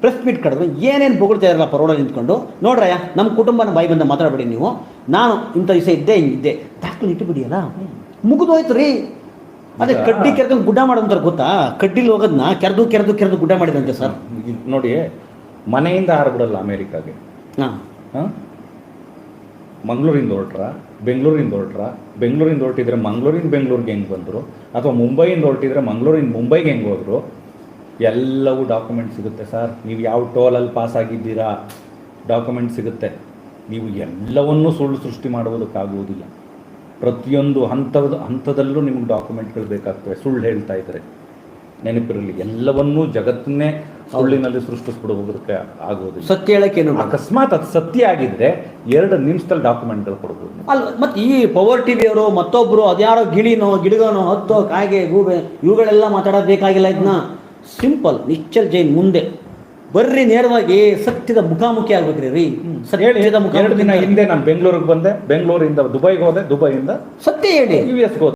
[SPEAKER 4] ಪ್ರೆಸ್ ಮೀಟ್ ಕರೆದ್ರೆ ಏನೇನು ಬೊಗಳ್ತಾ ಇರಲ್ಲ ಪರೋಡ ನಿಂತ್ಕೊಂಡು. ನೋಡ್ರಯ್ಯ ನಮ್ಮ ಕುಟುಂಬನ ಬಾಯಿ ಬಂದ ಮಾತಾಡಬೇಡಿ ನೀವು. ನಾನು ಇಂಥ ದಿವಸ ಇದ್ದೆ ಹಿಂಗಿದ್ದೆ. ದಾಖಲೆ ಇಟ್ಟುಬಿಡಿಯಲ್ಲ? ಮುಗಿದೋಯ್ತು ರೀ ಅದೇ ಕಡ್ಡಿ ಕೆರೆದು ಗುಡ್ಡ ಮಾಡೋದಂತಾರೆ ಗೊತ್ತಾ? ಕಡ್ಡಿಲಿ ಹೋಗೋದನ್ನ ಕೆರೆದು ಕೆರೆದು ಕೆರೆದು ಗುಡ್ಡ ಮಾಡಿದಂತೆ ಸರ್.
[SPEAKER 3] ನೋಡಿ ಮನೆಯಿಂದ ಹಾರ್ಬಿಡಲ್ಲ ಅಮೇರಿಕಾಗೆ.
[SPEAKER 4] ಹಾಂ.
[SPEAKER 3] ಹಾಂ? ಮಂಗಳೂರಿಂದ ಹೊರಟ್ರ? ಬೆಂಗಳೂರಿಂದ ಹೊರಟ್ರ? ಬೆಂಗಳೂರಿಂದ ಹೊರಟಿದ್ರೆ ಮಂಗಳೂರಿಂದ ಬೆಂಗಳೂರಿಗೆ ಹೆಂಗೆ ಬಂದರು? ಅಥವಾ ಮುಂಬೈಯಿಂದ ಹೊರಟಿದ್ರೆ ಮಂಗಳೂರಿಂದ ಮುಂಬೈಗೆ ಹೆಂಗೆ ಹೋದ್ರು? ಎಲ್ಲವೂ ಡಾಕ್ಯುಮೆಂಟ್ ಸಿಗುತ್ತೆ ಸರ್ ನೀವು ಯಾವ ಟೋಲಲ್ಲಿ ಪಾಸ್ ಆಗಿದ್ದೀರಾ ಡಾಕ್ಯುಮೆಂಟ್ ಸಿಗುತ್ತೆ. ನೀವು ಎಲ್ಲವನ್ನೂ ಸುಳ್ಳು ಸೃಷ್ಟಿ ಮಾಡುವುದಕ್ಕಾಗುವುದಿಲ್ಲ. ಪ್ರತಿಯೊಂದು ಹಂತದ ಹಂತದಲ್ಲೂ ನಿಮ್ಗೆ ಡಾಕ್ಯುಮೆಂಟ್ಗಳು ಬೇಕಾಗ್ತವೆ. ಸುಳ್ಳು ಹೇಳ್ತಾ ಇದ್ದಾರೆ ನೆನಪಿರಲಿ ಎಲ್ಲವನ್ನೂ ಜಗತ್ತನ್ನೇ ಸುಳ್ಳಿನಲ್ಲಿ ಸೃಷ್ಟಿಸ್ಬಿಡುವುದಕ್ಕೆ ಆಗೋದು
[SPEAKER 4] ಸತ್ಯ ಹೇಳಕ್ಕೆ ಏನು
[SPEAKER 3] ಅಕಸ್ಮಾತ್ ಅದು ಸತ್ಯ ಆಗಿದ್ರೆ ಎರಡು ನಿಮಿಷದಲ್ಲಿ ಡಾಕ್ಯುಮೆಂಟ್ಗಳು ಕೊಡ್ಬೋದು.
[SPEAKER 4] ಅಲ್ಲ ಮತ್ತೆ ಈ ಪವರ್ ಟಿವಿಯವರು ಮತ್ತೊಬ್ರು ಅದ್ಯಾರೋ ಗಿಳಿನೋ ಗಿಡಗನೋ ಹತ್ತೋ ಕಾಗೆ ಗೂಬೆ ಇವುಗಳೆಲ್ಲ ಮಾತಾಡೋದು ಬೇಕಾಗಿಲ್ಲ ಇದನ್ನ ಸಿಂಪಲ್ ನಿಶ್ಚಲ್ ಜೈನ್ ಮುಂದೆ. ಬರ್ರಿ ನೇರವಾಗಿ ಸತ್ಯದ ಮುಖಾಮುಖಿ ಆಗ್ಬೇಕ್ರಿ ರೀ. ಸತ್ಯದ
[SPEAKER 3] ಎರಡು ದಿನ ಹಿಂದೆ ನಾನು ಬೆಂಗಳೂರಿಗೆ ಬಂದೆ. ಬೆಂಗಳೂರಿಂದ ದುಬೈಗೆ ಹೋದೆ. ದುಬೈಯಿಂದ
[SPEAKER 4] ಸತ್ಯ ಹೇಳಿ.
[SPEAKER 3] ಯು ಎಸ್ಗೆ ಹೋದೆ.